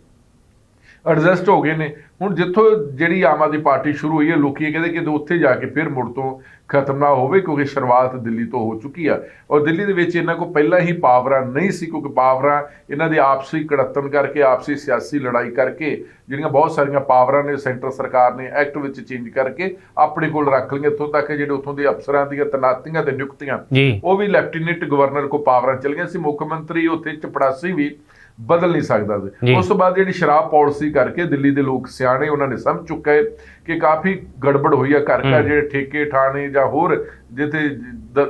ਐਡਜਸਟ ਹੋ ਗਏ ਨੇ। ਹੁਣ ਜਿੱਥੋਂ ਜਿਹੜੀ ਆਮ ਆਦਮੀ ਪਾਰਟੀ ਸ਼ੁਰੂ ਹੋਈ ਹੈ ਲੋਕੀ ਇਹ ਕਹਿੰਦੇ ਕਿ ਉੱਥੇ ਜਾ ਕੇ ਫਿਰ ਮੁੜ ਤੋਂ ਖਤਮ ਨਾ ਹੋਵੇ ਕਿਉਂਕਿ ਸ਼ੁਰੂਆਤ ਦਿੱਲੀ ਤੋਂ ਹੋ ਚੁੱਕੀ ਆ। ਔਰ ਦਿੱਲੀ ਦੇ ਵਿੱਚ ਇਹਨਾਂ ਕੋਲ ਪਹਿਲਾਂ ਹੀ ਪਾਵਰਾਂ ਨਹੀਂ ਸੀ ਕਿਉਂਕਿ ਪਾਵਰਾਂ ਇਹਨਾਂ ਦੇ ਆਪਸੀ ਕੜੱਤਨ ਕਰਕੇ ਆਪਸੀ ਸਿਆਸੀ ਲੜਾਈ ਕਰਕੇ ਜਿਹੜੀਆਂ ਬਹੁਤ ਸਾਰੀਆਂ ਪਾਵਰਾਂ ਨੇ ਸੈਂਟਰ ਸਰਕਾਰ ਨੇ ਐਕਟ ਵਿੱਚ ਚੇਂਜ ਕਰਕੇ ਆਪਣੇ ਕੋਲ ਰੱਖ ਲਈਆਂ। ਇੱਥੋਂ ਤੱਕ ਜਿਹੜੇ ਉੱਥੋਂ ਦੇ ਅਫਸਰਾਂ ਦੀਆਂ ਤਨਾਤੀਆਂ ਤੇ ਨਿਯੁਕਤੀਆਂ ਉਹ ਵੀ ਲੈਫਟੀਨੈਂਟ ਗਵਰਨਰ ਕੋ ਪਾਵਰਾਂ ਚਲ ਗਈਆਂ ਸੀ। ਮੁੱਖ ਮੰਤਰੀ ਉੱਥੇ ਚਪੜਾਸੀ ਵੀ ਬਦਲ ਨਹੀਂ ਸਕਦਾ। ਸੀ ਉਸ ਤੋਂ ਬਾਅਦ ਜਿਹੜੀ ਸ਼ਰਾਬ ਪਾਲਿਸੀ ਕਰਕੇ ਦਿੱਲੀ ਦੇ ਲੋਕ ਸਿਆਣੇ ਉਹਨਾਂ ਨੇ ਸਮਝ ਚੁੱਕੇ ਕਿ ਕਾਫੀ ਗੜਬੜ ਹੋਈ ਆ ਘਰ। ਜਿਹੜੇ ਠੇਕੇ ਠਾਣੇ ਜਾਂ ਹੋਰ ਜਿੱਥੇ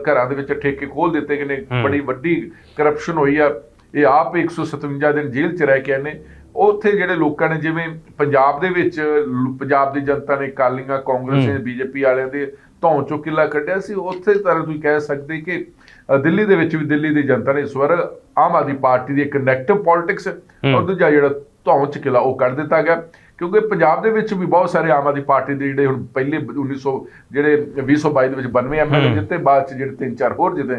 ਘਰਾਂ ਦੇ ਵਿੱਚ ਠੇਕੇ ਖੋਲ ਦਿੱਤੇ ਗਏ ਨੇ। ਬੜੀ ਵੱਡੀ ਕਰਪਸ਼ਨ ਹੋਈ ਆ ਇਹ ਆਪ 157 ਦਿਨ ਜੇਲ੍ਹ 'ਚ ਰਹਿ ਕੇ ਆਏ ਨੇ ਉੱਥੇ ਜਿਹੜੇ ਲੋਕਾਂ ਨੇ ਜਿਵੇਂ ਪੰਜਾਬ ਦੇ ਵਿੱਚ ਪੰਜਾਬ ਦੀ ਜਨਤਾ ਨੇ ਕਾਲੀਆਂ ਕਾਂਗਰਸ
ਹੂੰ।
ਬੀਜੇਪੀ ਵਾਲਿਆਂ ਦੇ ਧੌਂ ਚੋਂ ਕਿੱਲਾ ਕੱਢਿਆ ਸੀ ਉੱਥੇ ਤਰ੍ਹਾਂ ਤੁਸੀਂ ਕਹਿ ਸਕਦੇ ਕਿ ਦਿੱਲੀ ਦੇ ਵਿੱਚ ਵੀ ਦਿੱਲੀ ਦੀ ਜਨਤਾ ਨੇ ਇਸ ਵਾਰ ਆਮ ਆਦਮੀ ਪਾਰਟੀ ਦੀ ਇੱਕ ਨੈਗੇਟਿਵ ਪੋਲਿਟਿਕਸ। ਔਰ ਦੂਜਾ ਜਿਹੜਾ ਧੌਂ ਚ ਕਿਲਾ ਉਹ ਕੱਢ ਦਿੱਤਾ ਗਿਆ ਕਿਉਂਕਿ ਪੰਜਾਬ ਦੇ ਵਿੱਚ ਵੀ ਬਹੁਤ ਸਾਰੇ ਆਮ ਆਦਮੀ ਪਾਰਟੀ ਦੇ ਜਿਹੜੇ ਹੁਣ ਪਹਿਲੇ 1900 ਜਿਹੜੇ 2022 ਦੇ ਵਿੱਚ 92 ਐਮਐਲਏ। ਜਿੱਤੇ ਬਾਅਦ ਚ ਜਿਹੜੇ ਤਿੰਨ ਚਾਰ ਹੋਰ ਜਿੱਤੇ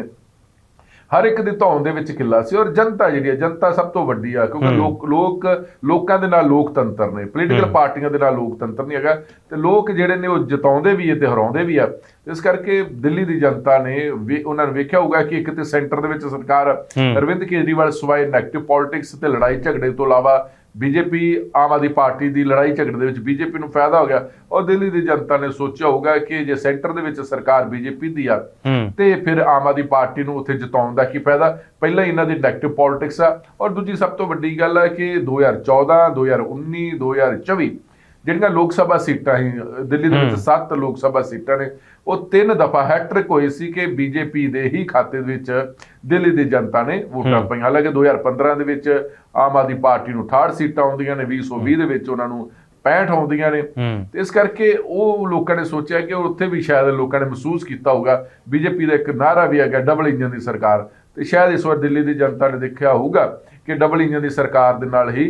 ਹਰ ਇੱਕ ਦੀ ਧੌਣ ਦੇ ਵਿੱਚ ਕਿੱਲਾ ਸੀ ਔਰ ਜਨਤਾ ਜਿਹੜੀ ਹੈ ਜਨਤਾ ਸਭ ਤੋਂ ਵੱਡੀ ਆ ਕਿਉਂਕਿ। ਲੋਕ ਲੋਕ ਲੋਕਾਂ ਦੇ ਨਾਲ ਲੋਕਤੰਤਰ ਨੇ ਪੋਲੀਟੀਕਲ। ਪਾਰਟੀਆਂ ਦੇ ਨਾਲ ਲੋਕਤੰਤਰ ਨਹੀਂ ਹੈਗਾ ਤੇ ਲੋਕ ਜਿਹੜੇ ਨੇ ਉਹ ਜਿਤਾਉਂਦੇ ਵੀ ਹੈ ਤੇ ਹਰਾਉਂਦੇ ਵੀ ਆ ਇਸ ਕਰਕੇ ਦਿੱਲੀ ਦੀ ਜਨਤਾ ਨੇ ਉਹਨਾਂ ਨੇ ਵੇਖਿਆ ਹੋਊਗਾ ਕਿ ਇੱਕ ਤੇ ਸੈਂਟਰ ਦੇ ਵਿੱਚ ਸਰਕਾਰ। ਅਰਵਿੰਦ ਕੇਜਰੀਵਾਲ ਸਵਾਏ ਨੈਗੇਟਿਵ ਪੋਲਿਟਿਕਸ ਤੇ ਲੜਾਈ ਝਗੜੇ ਤੋਂ ਇਲਾਵਾ ਬੀਜੇਪੀ ਆਮ ਆਦਮੀ ਪਾਰਟੀ ਦੀ ਲੜਾਈ ਝਗੜੇ ਦੇ ਵਿੱਚ ਬੀਜੇਪੀ ਨੂੰ ਫਾਇਦਾ ਹੋ ਗਿਆ। ਔਰ ਦਿੱਲੀ ਦੀ ਜਨਤਾ ਨੇ ਸੋਚਿਆ ਹੋਊਗਾ ਕਿ ਜੇ ਸੈਂਟਰ ਦੇ ਵਿੱਚ ਸਰਕਾਰ ਬੀਜੇਪੀ ਦੀ ਆ ਤੇ ਫਿਰ ਆਮ ਆਦਮੀ ਪਾਰਟੀ ਨੂੰ ਉੱਥੇ ਜਿਤਾਉਣ ਦਾ ਕੀ ਫਾਇਦਾ? ਪਹਿਲਾਂ ਇਹਨਾਂ ਦੀ ਨੈਗੇਟਿਵ ਪੋਲਿਟਿਕਸ ਆ। ਔਰ ਦੂਜੀ ਸਭ ਤੋਂ ਵੱਡੀ ਗੱਲ ਹੈ ਕਿ 2014 2019 2024 ਜਿਹੜੀਆਂ ਲੋਕ ਸਭਾ ਸੀਟਾਂ ਅ, ਦਿੱਲੀ ਦੇ ਵਿੱਚ
ਹੂੰ।
7 ਲੋਕ ਸਭਾ ਸੀਟਾਂ ਨੇ ਉਹ ਤਿੰਨ ਦਫਾ ਹੈਟ੍ਰਿਕ ਹੋਈ ਸੀ ਕਿ ਬੀਜੇਪੀ ਦੇ ਹੀ ਖਾਤੇ ਦੇ ਵਿੱਚ ਦਿੱਲੀ ਦੀ ਜਨਤਾ ਨੇ ਵੋਟਾਂ
ਹੂੰ।
ਪਾਈਆਂ ਹਾਲਾਂਕਿ 2015 ਦੇ ਵਿੱਚ ਆਮ ਆਦਮੀ ਪਾਰਟੀ ਨੂੰ 68 ਸੀਟਾਂ ਆਉਂਦੀਆਂ ਨੇ 2020 ਦੇ ਵਿੱਚ ਉਹਨਾਂ ਨੂੰ 65 ਆਉਂਦੀਆਂ ਨੇ
ਹੂੰ
ਤੇ ਇਸ ਕਰਕੇ ਉਹ ਲੋਕਾਂ ਨੇ ਸੋਚਿਆ ਕਿ ਉੱਥੇ ਵੀ ਸ਼ਾਇਦ ਲੋਕਾਂ ਨੇ ਮਹਿਸੂਸ ਕੀਤਾ ਹੋਊਗਾ ਬੀਜੇਪੀ ਦਾ ਇੱਕ ਨਾਰਾ ਵੀ ਹੈਗਾ ਡਬਲ ਇੰਜਨ ਦੀ ਸਰਕਾਰ ਤੇ ਸ਼ਾਇਦ ਇਸ ਵਾਰ ਦਿੱਲੀ ਦੀ ਜਨਤਾ ਨੇ ਦੇਖਿਆ ਹੋਊਗਾ ਕਿ ਡਬਲ ਇੰਜਨ ਦੀ ਸਰਕਾਰ ਦੇ ਨਾਲ ਹੀ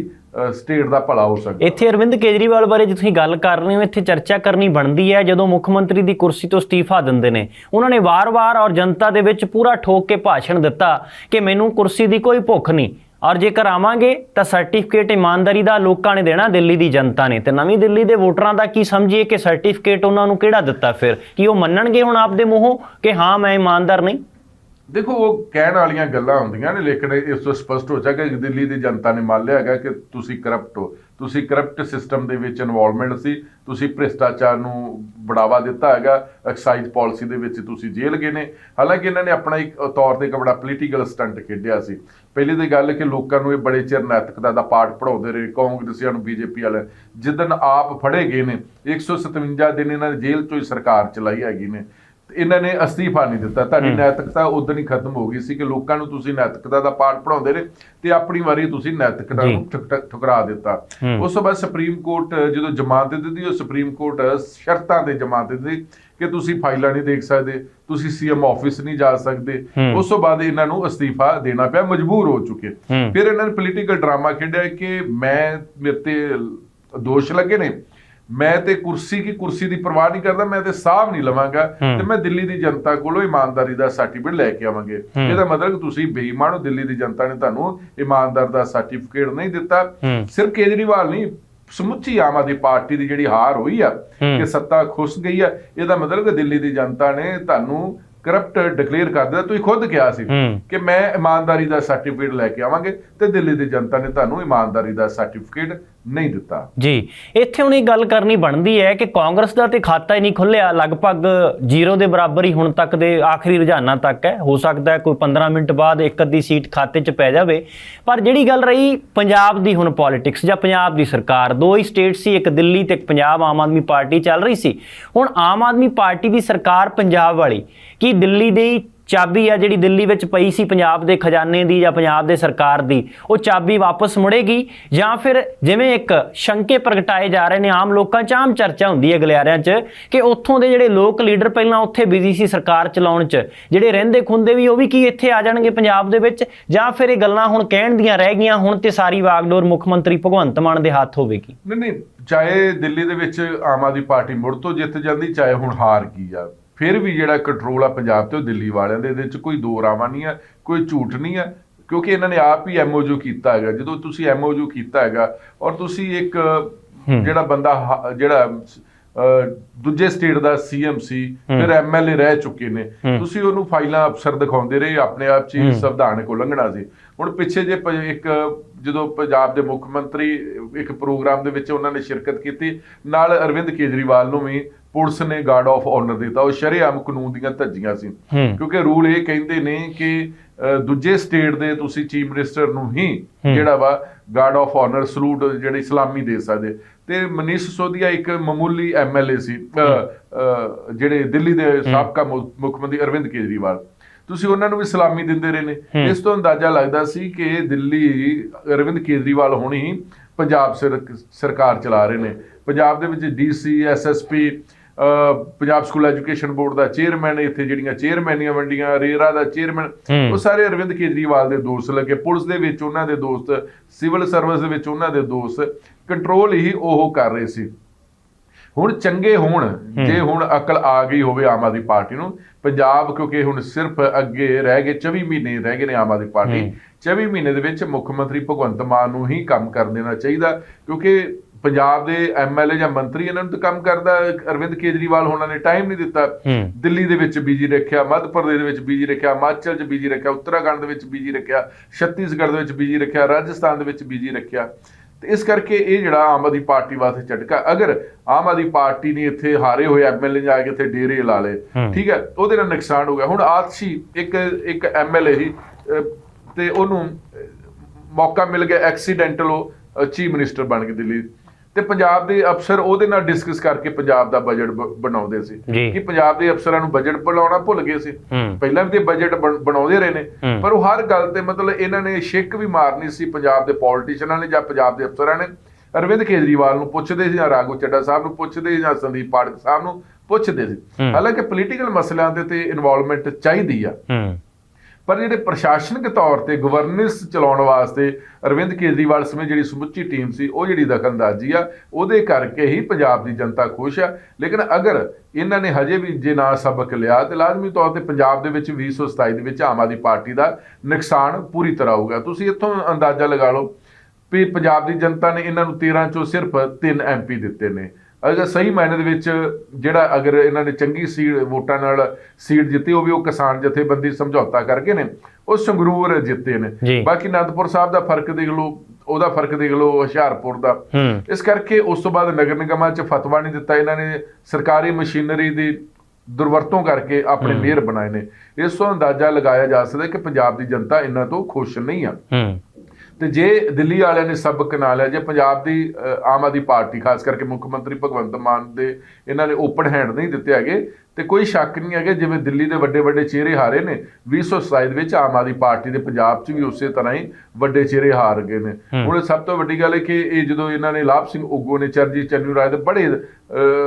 ਸਟੇਟ ਦਾ ਭਲਾ ਹੋ ਸਕਦਾ।
ਇੱਥੇ ਅਰਵਿੰਦ ਕੇਜਰੀਵਾਲ ਬਾਰੇ ਜੇ ਤੁਸੀਂ ਗੱਲ ਕਰ ਰਹੇ ਹੋ, ਇੱਥੇ ਚਰਚਾ ਕਰਨੀ ਬਣਦੀ ਹੈ, ਜਦੋਂ ਮੁੱਖ ਮੰਤਰੀ ਦੀ ਕੁਰਸੀ ਤੋਂ ਅਸਤੀਫਾ ਦਿੰਦੇ ਨੇ। ਉਹਨਾਂ ਨੇ ਵਾਰ-ਵਾਰ ਔਰ ਜਨਤਾ ਦੇ ਵਿੱਚ ਪੂਰਾ ਠੋਕ ਕੇ ਭਾਸ਼ਣ ਦਿੱਤਾ ਕਿ ਮੈਨੂੰ ਕੁਰਸੀ ਦੀ ਕੋਈ ਭੁੱਖ ਨਹੀਂ। ਔਰ ਜੇਕਰ ਆਵਾਂਗੇ, ਤਾਂ ਸਰਟੀਫਿਕੇਟ ਇਮਾਨਦਾਰੀ ਦਾ ਲੋਕਾਂ ਨੇ ਦੇਣਾ ਦਿੱਲੀ ਦੀ ਜਨਤਾ ਨੇ। ਤੇ ਨਵੀਂ ਦਿੱਲੀ ਦੇ ਵੋਟਰਾਂ ਦਾ ਕੀ ਸਮਝੀਏ ਕਿ ਸਰਟੀਫਿਕੇਟ ਉਹਨਾਂ ਨੂੰ ਕਿਹੜਾ ਦਿੱਤਾ ਫਿਰ? ਕਿ ਉਹ ਮੰਨਣਗੇ ਹੁਣ ਆਪਦੇ ਮੂੰਹੋਂ ਕਿ ਹਾਂ, ਮੈਂ ਇਮਾਨਦਾਰ ਨਹੀਂ?
ਦੇਖੋ, ਉਹ ਕਹਿਣ ਵਾਲੀਆਂ ਗੱਲਾਂ ਹੁੰਦੀਆਂ ਨੇ, ਲੇਕਿਨ ਇਸ ਤੋਂ ਸਪਸ਼ਟ ਹੋ ਜਾਏਗਾ ਕਿ ਦਿੱਲੀ ਦੀ ਜਨਤਾ ਨੇ ਮੰਨ ਲਿਆ ਹੈਗਾ ਕਿ ਤੁਸੀਂ ਕਰਪਟ ਹੋ। ਤੁਸੀਂ ਕਰਪਟ ਸਿਸਟਮ ਦੇ ਵਿੱਚ ਇਨਵੋਲਵਮੈਂਟ ਸੀ, ਤੁਸੀਂ ਭ੍ਰਿਸ਼ਟਾਚਾਰ ਨੂੰ ਬੜਾਵਾ ਦਿੱਤਾ ਹੈਗਾ ਐਕਸਾਈਜ਼ ਪਾਲਿਸੀ ਦੇ ਵਿੱਚ ਤੁਸੀਂ ਜੇਲ੍ਹ ਗਏ ਨੇ। ਹਾਲਾਂਕਿ ਇਹਨਾਂ ਨੇ ਆਪਣਾ ਇੱਕ ਤੌਰ ਤੇ ਇੱਕ ਬੜਾ ਪੋਲੀਟੀਕਲ ਸਟੰਟ ਖੇਡਿਆ ਸੀ। ਪਹਿਲੀ ਤਾਂ ਗੱਲ ਕਿ ਲੋਕਾਂ ਨੂੰ ਇਹ ਬੜੇ ਚਿਰ ਨੈਤਿਕਤਾ ਦਾ ਪਾਠ ਪੜਾਉਂਦੇ ਰਹੇ। ਕਾਂਗਰਸੀਆਂ ਨੂੰ ਬੀਜੇਪੀ ਵਾਲੇ ਜਿੱਦਨ ਆਪ ਫੜੇ ਗਏ ਨੇ 157 ਦਿਨ ਇਹਨਾਂ ਨੇ ਜੇਲ੍ਹ ਚੋਂ ਹੀ ਸਰਕਾਰ ਚਲਾਈ ਹੈਗੀ ਨੇ। ਇਹਨਾਂ ਨੇ ਅਸਤੀਫਾ ਨਹੀਂ ਦਿੱਤਾ ਤੁਹਾਡੀ। ਨੈਤਿਕਤਾ ਉਦੋਂ ਹੀ ਖਤਮ ਹੋ ਗਈ ਸੀ ਕਿ ਲੋਕਾਂ ਨੂੰ ਤੁਸੀਂ ਨੈਤਿਕਤਾ ਦਾ ਪਾਠ ਪੜਾਉਂਦੇ ਨੇ ਤੇ ਆਪਣੀ ਵਾਰੀ ਤੁਸੀਂ ਨੈਤਿਕਤਾ। ਨੂੰ ਠੁਕ- ਠੁਕ- ਠੁਕਰਾ ਦਿੱਤਾ। ਉਸ ਤੋਂ ਬਾਅਦ ਸੁਪਰੀਮ ਕੋਰਟ ਜਦੋਂ ਜ਼ਮਾਨਤ ਦਿੱਤੀ ਉਹ ਸੁਪਰੀਮ ਕੋਰਟ ਸ਼ਰਤਾਂ ਦੇ ਜ਼ਮਾਨਤ ਦਿੱਤੀ ਕਿ ਤੁਸੀਂ ਫਾਈਲਾਂ ਨਹੀਂ ਦੇਖ ਸਕਦੇ ਤੁਸੀਂ ਸੀਐਮ ਆਫਿਸ ਨਹੀਂ ਜਾ ਸਕਦੇ। ਉਸ ਤੋਂ ਬਾਅਦ ਇਹਨਾਂ ਨੂੰ ਅਸਤੀਫਾ ਦੇਣਾ ਪਿਆ ਮਜਬੂਰ ਹੋ ਚੁੱਕੇ। ਫਿਰ ਇਹਨਾਂ ਨੇ ਪੋਲੀਟੀਕਲ ਡਰਾਮਾ ਖੇਡਿਆ ਕਿ ਮੈਂ ਮੇਰੇ ਤੇ ਦੋਸ਼ ਲੱਗੇ ਨੇ ਮੈਂ ਤੇ ਕੁਰਸੀ ਕੀ ਕੁਰਸੀ ਦੀ ਪਰਵਾਹ ਨਹੀਂ ਕਰਦਾ ਮੈਂ ਤੇ ਸਾਹ ਨਹੀਂ ਲਵਾਂਗਾ। ਤੇ ਮੈਂ ਦਿੱਲੀ ਦੀ ਜਨਤਾ ਕੋਲੋਂ ਇਮਾਨਦਾਰੀ ਦਾ ਸਰਟੀਫਿਕੇਟ ਲੈ ਕੇ ਆਵਾਂਗੇ। ਇਹਦਾ ਮਤਲਬ ਤੁਸੀਂ ਬੇਈਮਾਨ ਹੋ ਦਿੱਲੀ ਦੀ ਜਨਤਾ ਨੇ ਤੁਹਾਨੂੰ ਇਮਾਨਦਾਰ ਦਾ ਸਰਟੀਫਿਕੇਟ ਨਹੀਂ ਦਿੱਤਾ। ਸਿਰਫ ਕੇਜਰੀਵਾਲ ਨਹੀਂ ਸਮੁੱਚੀ ਆਮ ਆਦਮੀ ਪਾਰਟੀ ਦੀ ਜਿਹੜੀ ਹਾਰ ਹੋਈ ਆ। ਕਿ ਸੱਤਾ ਖੁੱਸ ਗਈ ਆ ਇਹਦਾ ਮਤਲਬ ਕਿ ਦਿੱਲੀ ਦੀ ਜਨਤਾ ਨੇ ਤੁਹਾਨੂੰ ਕਰਪਟ ਡਿਕਲੇਅਰ ਕਰ ਦਿੱਤਾ ਤੁਸੀਂ ਖੁਦ ਕਿਹਾ ਸੀ ਕਿ ਮੈਂ ਇਮਾਨਦਾਰੀ ਦਾ ਸਰਟੀਫਿਕੇਟ ਲੈ ਕੇ ਆਵਾਂਗੇ ਤੇ ਦਿੱਲੀ ਦੀ ਜਨਤਾ ਨੇ ਤੁਹਾਨੂੰ ਇਮਾਨਦਾਰੀ ਦਾ ਸਰਟੀਫਿਕੇਟ ਨਹੀਂ ਦਿੱਤਾ।
ਜੀ, ਇੱਥੇ ਹੁਣ ਇਹ ਗੱਲ ਕਰਨੀ ਬਣਦੀ ਹੈ ਕਿ ਕਾਂਗਰਸ ਦਾ ਤੇ ਖਾਤਾ ਹੀ ਨਹੀਂ ਖੁੱਲਿਆ, ਲਗਭਗ ਜ਼ੀਰੋ ਦੇ ਬਰਾਬਰ ਹੀ ਹੁਣ ਤੱਕ ਦੇ ਆਖਰੀ ਰੁਝਾਨਾਂ ਤੱਕ ਹੈ। ਹੋ ਸਕਦਾ ਹੈ ਕੋਈ 15 ਮਿੰਟ ਬਾਅਦ ਇੱਕ ਅੱਧੀ ਸੀਟ ਖਾਤੇ 'ਚ ਪੈ ਜਾਵੇ। ਪਰ ਜਿਹੜੀ ਗੱਲ ਰਹੀ ਪੰਜਾਬ ਦੀ ਹੁਣ ਪੋਲਿਟਿਕਸ ਜਾਂ ਪੰਜਾਬ ਦੀ ਸਰਕਾਰ, ਦੋ ਹੀ ਸਟੇਟ ਸੀ, ਇੱਕ ਦਿੱਲੀ ਤੇ ਇੱਕ ਪੰਜਾਬ, ਆਮ ਆਦਮੀ ਪਾਰਟੀ ਚੱਲ ਰਹੀ ਸੀ। ਹੁਣ ਆਮ ਆਦਮੀ ਪਾਰਟੀ ਦੀ ਸਰਕਾਰ ਪੰਜਾਬ ਵਾਲੀ, ਕੀ ਦਿੱਲੀ ਦੀ ਚਾਬੀ ਆ ਜਿਹੜੀ ਦਿੱਲੀ ਵਿੱਚ ਪਈ ਸੀ ਪੰਜਾਬ ਦੇ ਖਜ਼ਾਨੇ ਦੀ ਜਾਂ ਪੰਜਾਬ ਦੇ ਸਰਕਾਰ ਦੀ, ਉਹ ਚਾਬੀ ਵਾਪਸ ਮੁੜੇਗੀ ਜਾਂ ਫਿਰ ਜਿਵੇਂ ਇੱਕ ਸ਼ੰਕੇ ਪ੍ਰਗਟਾਏ ਜਾ ਰਹੇ ਨੇ, ਆਮ ਲੋਕਾਂ 'ਚ ਆਮ ਚਰਚਾ ਹੁੰਦੀ ਹੈ ਗਲਿਆਰਿਆਂ 'ਚ ਕਿ ਉੱਥੋਂ ਦੇ ਜਿਹੜੇ ਲੋਕ ਲੀਡਰ ਪਹਿਲਾਂ ਉੱਥੇ ਬਿਜ਼ੀ ਸੀ ਸਰਕਾਰ ਚਲਾਉਣ 'ਚ, ਜਿਹੜੇ ਰਹਿੰਦੇ ਖੁੰਦੇ ਵੀ ਉਹ ਵੀ ਕੀ ਇੱਥੇ ਆ ਜਾਣਗੇ ਪੰਜਾਬ ਦੇ ਵਿੱਚ? ਜਾਂ ਫਿਰ ਇਹ ਗੱਲਾਂ ਹੁਣ ਕਹਿਣ ਦੀਆਂ ਰਹਿ ਗਈਆਂ, ਹੁਣ ਤੇ ਸਾਰੀ ਵਾਗਡੋਰ ਮੁੱਖ ਮੰਤਰੀ ਭਗਵੰਤ ਮਾਨ ਦੇ ਹੱਥ ਹੋਵੇਗੀ।
ਨਹੀਂ ਨਹੀਂ, ਚਾਹੇ ਦਿੱਲੀ ਦੇ ਵਿੱਚ ਆਮ ਆਦਮੀ ਪਾਰਟੀ ਮੁੜ ਤੋਂ ਜਿੱਤ ਜਾਂਦੀ, ਚਾਹੇ ਹੁਣ ਹਾਰ ਗਈ ਆ। ਫਿਰ ਵੀ ਜਿਹੜਾ ਕੰਟਰੋਲ ਆ ਪੰਜਾਬ ਤੇ ਉਹ ਦਿੱਲੀ ਵਾਲਿਆਂ ਦੇ ਇਹਦੇ ਵਿੱਚ ਕੋਈ ਦੋ ਰਾਵਾਂ ਨਹੀਂ ਆ ਕੋਈ ਝੂਠ ਨਹੀਂ ਆ ਕਿਉਂਕਿ ਇਹਨਾਂ ਨੇ ਆਪ ਹੀ ਐਮਓਯੂ ਕੀਤਾ ਹੈਗਾ ਜਦੋਂ ਤੁਸੀਂ ਐਮਓਯੂ ਕੀਤਾ ਹੈਗਾ ਔਰ ਤੁਸੀਂ ਇੱਕ। ਜਿਹੜਾ ਬੰਦਾ ਜਿਹੜਾ ਦੂਜੇ ਸਟੇਟ ਦਾ ਸੀਐਮ ਸੀ ਫਿਰ ਐਮਐਲਏ ਰਹਿ ਚੁੱਕੇ ਨੇ। ਤੁਸੀਂ ਉਹਨੂੰ ਫਾਈਲਾਂ ਅਫਸਰ ਦਿਖਾਉਂਦੇ ਰਹੇ ਆਪਣੇ ਆਪ 'ਚ। ਸੰਵਿਧਾਨਕ ਉਲੰਘਣਾ ਸੀ। ਹੁਣ ਪਿੱਛੇ ਜੇ ਇੱਕ ਜਦੋਂ ਪੰਜਾਬ ਦੇ ਮੁੱਖ ਮੰਤਰੀ ਇੱਕ ਪ੍ਰੋਗਰਾਮ ਦੇ ਵਿੱਚ ਉਹਨਾਂ ਨੇ ਸ਼ਿਰਕਤ ਕੀਤੀ ਨਾਲ ਅਰਵਿੰਦ ਕੇਜਰੀਵਾਲ ਨੂੰ ਵੀ ਪੁਲਿਸ ਨੇ ਗਾਰਡ ਆਫ ਆਨਰ ਦਿੱਤਾ। ਉਹ ਸ਼ਰੇਆਮ ਕਾਨੂੰਨ ਦੀਆਂ ਧੱਜੀਆਂ ਸੀ। ਕਿਉਂਕਿ ਰੂਲ ਇਹ ਕਹਿੰਦੇ ਨੇ ਕਿ ਦੂਜੇ ਸਟੇਟ ਦੇ ਤੁਸੀਂ ਚੀਫ ਮਿਨਿਸਟਰ ਨੂੰ ਹੀ। ਜਿਹੜਾ ਵਾ ਗਾਰਡ ਆਫ ਆਨਰ ਸਲੂਟ ਜਿਹੜੀ ਸਲਾਮੀ ਦੇ ਸਕਦੇ। ਤੇ ਮਨੀਸ਼ ਸਿਸੋਦੀਆ ਇੱਕ ਮਾਮੂਲੀ ਐਮਐਲਏ ਸੀ ਜਿਹੜੇ ਦਿੱਲੀ ਦੇ ਸਾਬਕਾ ਮੁੱਖ ਮੰਤਰੀ ਅਰਵਿੰਦ ਕੇਜਰੀਵਾਲ। ਤੁਸੀਂ ਉਹਨਾਂ ਨੂੰ ਵੀ ਸਲਾਮੀ ਦਿੰਦੇ ਰਹੇ ਨੇ। ਇਸ ਤੋਂ ਅੰਦਾਜ਼ਾ ਲੱਗਦਾ ਸੀ ਕਿ ਦਿੱਲੀ ਅਰਵਿੰਦ ਕੇਜਰੀਵਾਲ ਹੁਣੀ ਪੰਜਾਬ ਸਰ- ਸਰਕਾਰ ਚਲਾ ਰਹੇ ਨੇ। ਪੰਜਾਬ ਦੇ ਵਿੱਚ DC SSP Punjab school education board ਦਾ ਚੇਅਰਮੈਨ ਇੱਥੇ ਜਿਹੜੀਆਂ ਚੇਅਰਮੈਨੀਆਂ ਵੰਡੀਆਂ ਰੇਰਾ ਦਾ ਚੇਅਰਮੈਨ। ਉਹ ਸਾਰੇ ਅਰਵਿੰਦ ਕੇਜਰੀਵਾਲ ਦੇ ਦੋਸਤ ਲੱਗੇ। ਪੁਲਿਸ ਦੇ ਵਿੱਚ ਉਹਨਾਂ ਦੇ ਦੋਸਤ ਸਿਵਲ ਸਰਵਿਸ ਦੇ ਵਿੱਚ ਉਹਨਾਂ ਦੇ ਦੋਸਤ ਕੰਟਰੋਲ ਹੀ ਉਹ ਕਰ ਰਹੇ ਸੀ। ਹੁਣ ਚੰਗੇ ਹੋਣ ਜੇ ਹੁਣ ਅਕਲ ਆ ਗਈ ਹੋਵੇ ਆਮ ਆਦਮੀ ਪਾਰਟੀ ਨੂੰ ਪੰਜਾਬ ਕਿਉਂਕਿ ਹੁਣ ਸਿਰਫ ਅੱਗੇ ਰਹਿ ਗਏ 24 ਮਹੀਨੇ ਰਹਿ ਗਏ ਨੇ ਆਮ ਆਦਮੀ ਪਾਰਟੀ। 24 ਮਹੀਨੇ ਦੇ ਵਿੱਚ ਮੁੱਖ ਮੰਤਰੀ ਭਗਵੰਤ ਮਾਨ ਨੂੰ ਹੀ ਕੰਮ ਕਰ ਦੇਣਾ ਚਾਹੀਦਾ ਕਿਉਂਕਿ ਪੰਜਾਬ ਦੇ ਐਮਐਲਏ ਜਾਂ ਮੰਤਰੀ ਇਹਨਾਂ ਨੂੰ ਤਾਂ ਕੰਮ ਕਰਦਾ ਅਰਵਿੰਦ ਕੇਜਰੀਵਾਲ ਹੋਣਾ ਨੇ ਟਾਈਮ ਨਹੀਂ ਦਿੱਤਾ। ਦਿੱਲੀ ਦੇ ਵਿੱਚ ਬੀਜੀ ਰੱਖਿਆ ਮੱਧ ਪ੍ਰਦੇਸ਼ ਦੇ ਵਿੱਚ ਬੀਜੀ ਰੱਖਿਆ ਹਿਮਾਚਲ 'ਚ ਬੀਜੀ ਰੱਖਿਆ ਉੱਤਰਾਖੰਡ ਦੇ ਵਿੱਚ ਬੀਜੀ ਰੱਖਿਆ ਛੱਤੀਸਗੜ੍ਹ ਦੇ ਵਿੱਚ ਬੀਜੀ ਰੱਖਿਆ ਰਾਜਸਥਾਨ ਦੇ ਵਿੱਚ ਬੀਜੀ ਰੱਖਿਆ। ਤੇ ਇਸ ਕਰਕੇ ਇਹ ਜਿਹੜਾ ਆਮ ਆਦਮੀ ਪਾਰਟੀ ਵਾਸਤੇ ਝਟਕਾ ਅਗਰ ਆਮ ਆਦਮੀ ਪਾਰਟੀ ਨੇ ਇੱਥੇ ਹਾਰੇ ਹੋਏ ਐਮਐਲਏ ਜਾ ਕੇ ਇੱਥੇ ਡੇਰੇ ਲਾ ਲਏ
ਹੂੰ।
ਠੀਕ ਹੈ ਉਹਦੇ ਨਾਲ ਨੁਕਸਾਨ ਹੋ ਗਿਆ। ਹੁਣ ਆਤਸ਼ੀ ਇੱਕ ਇੱਕ ਐਮਐਲਏ ਹੀ ਤੇ ਉਹਨੂੰ ਮੌਕਾ ਮਿਲ ਗਿਆ ਐਕਸੀਡੈਂਟਲ ਉਹ ਚੀਫ ਮਿਨਿਸਟਰ ਬਣ ਕੇ ਦਿੱਲੀ। ਤੇ ਪੰਜਾਬ ਦੇ ਅਫਸਰ ਉਹਦੇ ਨਾਲ ਡਿਸਕਸ ਕਰਕੇ ਪੰਜਾਬ ਦਾ ਬਜਟ ਬਣਾਉਂਦੇ ਸੀ। ਕਿ ਪੰਜਾਬ ਦੇ ਅਫਸਰਾਂ ਨੂੰ ਬਜਟ ਬਣਾਉਣਾ ਭੁੱਲ ਗਏ ਸੀ। ਪਹਿਲਾਂ ਵੀ ਤੇ ਬਜਟ ਬਣ- ਬਣਾਉਂਦੇ ਰਹੇ ਨੇ। ਪਰ ਉਹ ਹਰ ਗੱਲ ਤੇ ਮਤਲਬ ਇਹਨਾਂ ਨੇ ਛਿੱਕ ਵੀ ਮਾਰਨੀ ਸੀ ਪੰਜਾਬ ਦੇ ਪੋਲੀਟੀਸ਼ੀਅਨਾਂ ਨੇ ਜਾਂ ਪੰਜਾਬ ਦੇ ਅਫਸਰਾਂ ਨੇ। ਅਰਵਿੰਦ ਕੇਜਰੀਵਾਲ ਨੂੰ ਪੁੱਛਦੇ ਸੀ ਜਾਂ ਰਾਘਵ ਚੱਡਾ ਸਾਹਿਬ ਨੂੰ ਪੁੱਛਦੇ ਸੀ ਜਾਂ ਸੰਦੀਪ ਪਾਠਕ ਸਾਹਿਬ ਨੂੰ ਪੁੱਛਦੇ ਸੀ। ਹਾਲਾਂਕਿ ਪੋਲੀਟੀਕਲ ਮਸਲਿਆਂ ਦੇ ਤੇ ਇਨਵੋਲਵਮੈਂਟ ਚਾਹੀਦੀ ਆ। ਪਰ ਜਿਹੜੇ ਪ੍ਰਸ਼ਾਸਨਿਕ ਤੌਰ ਤੇ ਗਵਰਨੈਂਸ ਚਲਾਉਣ ਵਾਸਤੇ ਅਰਵਿੰਦ ਕੇਜਰੀਵਾਲ ਸਮੇਤ ਜਿਹੜੀ ਸਮੁੱਚੀ ਟੀਮ ਸੀ, ਉਹ ਜਿਹੜੀ ਦਖਲਅੰਦਾਜ਼ੀ ਆ, ਉਹਦੇ ਕਰਕੇ ਹੀ ਪੰਜਾਬ ਦੀ ਜਨਤਾ ਖੁਸ਼ ਆ। ਲੇਕਿਨ ਅਗਰ ਇਹਨਾਂ ਨੇ ਹਜੇ ਵੀ ਜੇ ਨਾ ਸਬਕ ਲਿਆ, ਤੇ ਲਾਜ਼ਮੀ ਤੌਰ ਤੇ ਪੰਜਾਬ ਦੇ ਵਿੱਚ 2027 ਦੇ ਵਿੱਚ ਆਮ ਆਦਮੀ ਪਾਰਟੀ ਦਾ ਨੁਕਸਾਨ ਪੂਰੀ ਤਰ੍ਹਾਂ ਹੋਊਗਾ। ਤੁਸੀਂ ਇੱਥੋਂ ਅੰਦਾਜ਼ਾ ਲਗਾ ਲਓ ਵੀ ਪੰਜਾਬ ਦੀ ਜਨਤਾ ਨੇ ਇਹਨਾਂ ਨੂੰ 13 ਚੋਂ ਸਿਰਫ 3 ਐਮਪੀ ਦਿੱਤੇ ਨੇ। ਅਗਰ ਸਹੀ ਮਾਇਨੇ ਦੇ ਵਿੱਚ ਜਿਹੜਾ ਅਗਰ ਇਹਨਾਂ ਨੇ ਚੰਗੀ ਸੀਟ ਵੋਟਾਂ ਨਾਲ ਸੀਟ ਜਿੱਤੀ ਉਹ ਵੀ ਉਹ ਕਿਸਾਨ ਜਥੇਬੰਦੀ ਸਮਝੌਤਾ ਕਰਕੇ ਨੇ ਉਹ ਸੰਗਰੂਰ ਜਿੱਤੇ। ਨੇ। ਬਾਕੀ ਅਨੰਦਪੁਰ ਸਾਹਿਬ ਦਾ ਫ਼ਰਕ ਦੇਖ ਲਓ ਉਹਦਾ ਫ਼ਰਕ ਦੇਖ ਲਓ ਹੁਸ਼ਿਆਰਪੁਰ ਦਾ। ਇਸ ਕਰਕੇ ਉਸ ਤੋਂ ਬਾਅਦ ਨਗਰ ਨਿਗਮਾਂ 'ਚ ਫਤਵਾ ਨਹੀਂ ਦਿੱਤਾ ਇਹਨਾਂ ਨੇ ਸਰਕਾਰੀ ਮਸ਼ੀਨਰੀ ਦੀ ਦੁਰਵਰਤੋਂ ਕਰਕੇ ਆਪਣੇ ਮੇਅਰ ਬਣਾਏ ਨੇ। ਇਸ ਤੋਂ ਅੰਦਾਜ਼ਾ ਲਗਾਇਆ ਜਾ ਸਕਦਾ ਕਿ ਪੰਜਾਬ ਦੀ ਜਨਤਾ ਇਹਨਾਂ ਤੋਂ ਖੁਸ਼ ਨਹੀਂ ਆ। ਤੇ ਜੇ ਦਿੱਲੀ ਵਾਲਿਆਂ ਨੇ ਸਬਕ ਨਾ ਲਿਆ ਜੇ ਪੰਜਾਬ ਦੀ ਆਮ ਆਦਮੀ ਪਾਰਟੀ ਖਾਸ ਕਰਕੇ ਮੁੱਖ ਮੰਤਰੀ ਭਗਵੰਤ ਮਾਨ ਦੇ ਇਹਨਾਂ ਨੇ ਓਪਨ ਹੈਂਡ ਨਹੀਂ ਦਿੱਤੇ ਹੈਗੇ ਤੇ ਕੋਈ ਸ਼ੱਕ ਨਹੀਂ ਹੈਗੇ ਜਿਵੇਂ ਦਿੱਲੀ ਦੇ ਵੱਡੇ ਵੱਡੇ ਚਿਹਰੇ ਹਾਰੇ ਨੇ 2027 ਦੇ ਵਿੱਚ ਆਮ ਆਦਮੀ ਪਾਰਟੀ ਦੇ ਪੰਜਾਬ 'ਚ ਵੀ ਉਸੇ ਤਰ੍ਹਾਂ ਹੀ ਵੱਡੇ ਚਿਹਰੇ ਹਾਰ ਗਏ ਨੇ। ਹੁਣ ਸਭ ਤੋਂ ਵੱਡੀ ਗੱਲ ਹੈ ਕਿ ਇਹ ਜਦੋਂ ਇਹਨਾਂ ਨੇ ਲਾਭ ਸਿੰਘ ਉਗੋ ਨੇ ਚਰਜੀ ਚੰਨੂ ਰਾਏ ਦੇ ਬੜੇ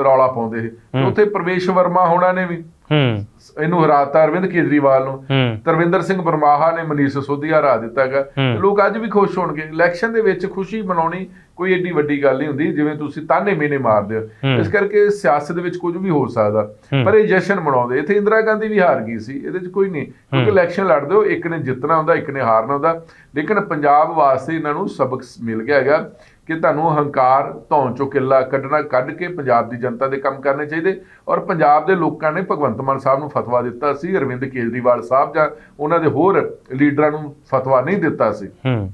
ਰੌਲਾ ਪਾਉਂਦੇ ਸੀ ਉੱਥੇ ਪ੍ਰਵੇਸ਼ ਵਰਮਾ ਹੋਣਾ ਨੇ ਵੀ।
ਹੂੰ।
ਇਹਨੂੰ ਹਰਾਤਾ ਅਰਵਿੰਦ ਕੇਜਰੀਵਾਲ ਨੂੰ। ਤਰਵਿੰਦਰ ਸਿੰਘ ਬਰਮਾਹਾ ਨੇ ਮਨੀਸ਼ ਸੋਧੀਆ ਹਰਾ ਦਿੱਤਾ ਹੈਗਾ।
ਹੂੰ।
ਤੇ ਲੋਕ ਅੱਜ ਵੀ ਖੁਸ਼ ਹੋਣਗੇ। ਇਲੈਕਸ਼ਨ ਦੇ ਵਿੱਚ ਖੁਸ਼ੀ ਮਨਾਉਣੀ ਕੋਈ ਏਡੀ ਵੱਡੀ ਗੱਲ ਨਹੀਂ ਹੁੰਦੀ ਜਿਵੇਂ ਤੁਸੀਂ ਤਾਨੇ ਮੀਨੇ ਮਾਰਦੇ
ਹੂੰ।
ਇਸ ਕਰਕੇ ਸਿਆਸਤ ਦੇ ਵਿੱਚ ਕੁਝ ਵੀ ਹੋ ਸਕਦਾ। ਪਰ ਇਹ ਜਸ਼ਨ ਮਨਾਉਂਦੇ। ਇੱਥੇ ਇੰਦਰਾ ਗਾਂਧੀ ਵੀ ਹਾਰ ਗਈ ਸੀ। ਇਹਦੇ 'ਚ ਕੋਈ ਨਹੀਂ। ਕਿਉਂਕਿ। ਇਲੈਕਸ਼ਨ ਲੜਦੇ ਹੋ ਇੱਕ ਨੇ ਜਿੱਤਣਾ ਹੁੰਦਾ ਇੱਕ ਨੇ ਹਾਰਨਾ ਹੁੰਦਾ। ਲੇਕਿਨ ਪੰਜਾਬ ਵਾਸਤੇ ਇਹਨਾਂ ਨੂੰ ਸਬਕ ਮਿਲ ਗਿਆ ਹੈਗਾ। ਕਿ ਤੁਹਾਨੂੰ ਹੰਕਾਰ ਧੌਣ ਚੋਂ ਕਿੱਲਾ ਕੱਢਣਾ ਕੱਢ ਕੇ ਪੰਜਾਬ ਦੀ ਜਨਤਾ ਦੇ ਕੰਮ ਕਰਨੇ ਚਾਹੀਦੇ। ਔਰ ਪੰਜਾਬ ਦੇ ਲੋਕਾਂ ਨੇ ਭਗਵੰਤ ਮਾਨ ਸਾਹਿਬ ਨੂੰ ਫਤਵਾ ਦਿੱਤਾ ਸੀ ਅਰਵਿੰਦ ਕੇਜਰੀਵਾਲ ਸਾਹਿਬ ਜਾਂ ਉਹਨਾਂ ਦੇ ਹੋਰ ਲੀਡਰਾਂ ਨੂੰ ਫਤਵਾ ਨਹੀਂ ਦਿੱਤਾ ਸੀ।
ਹੂੰ।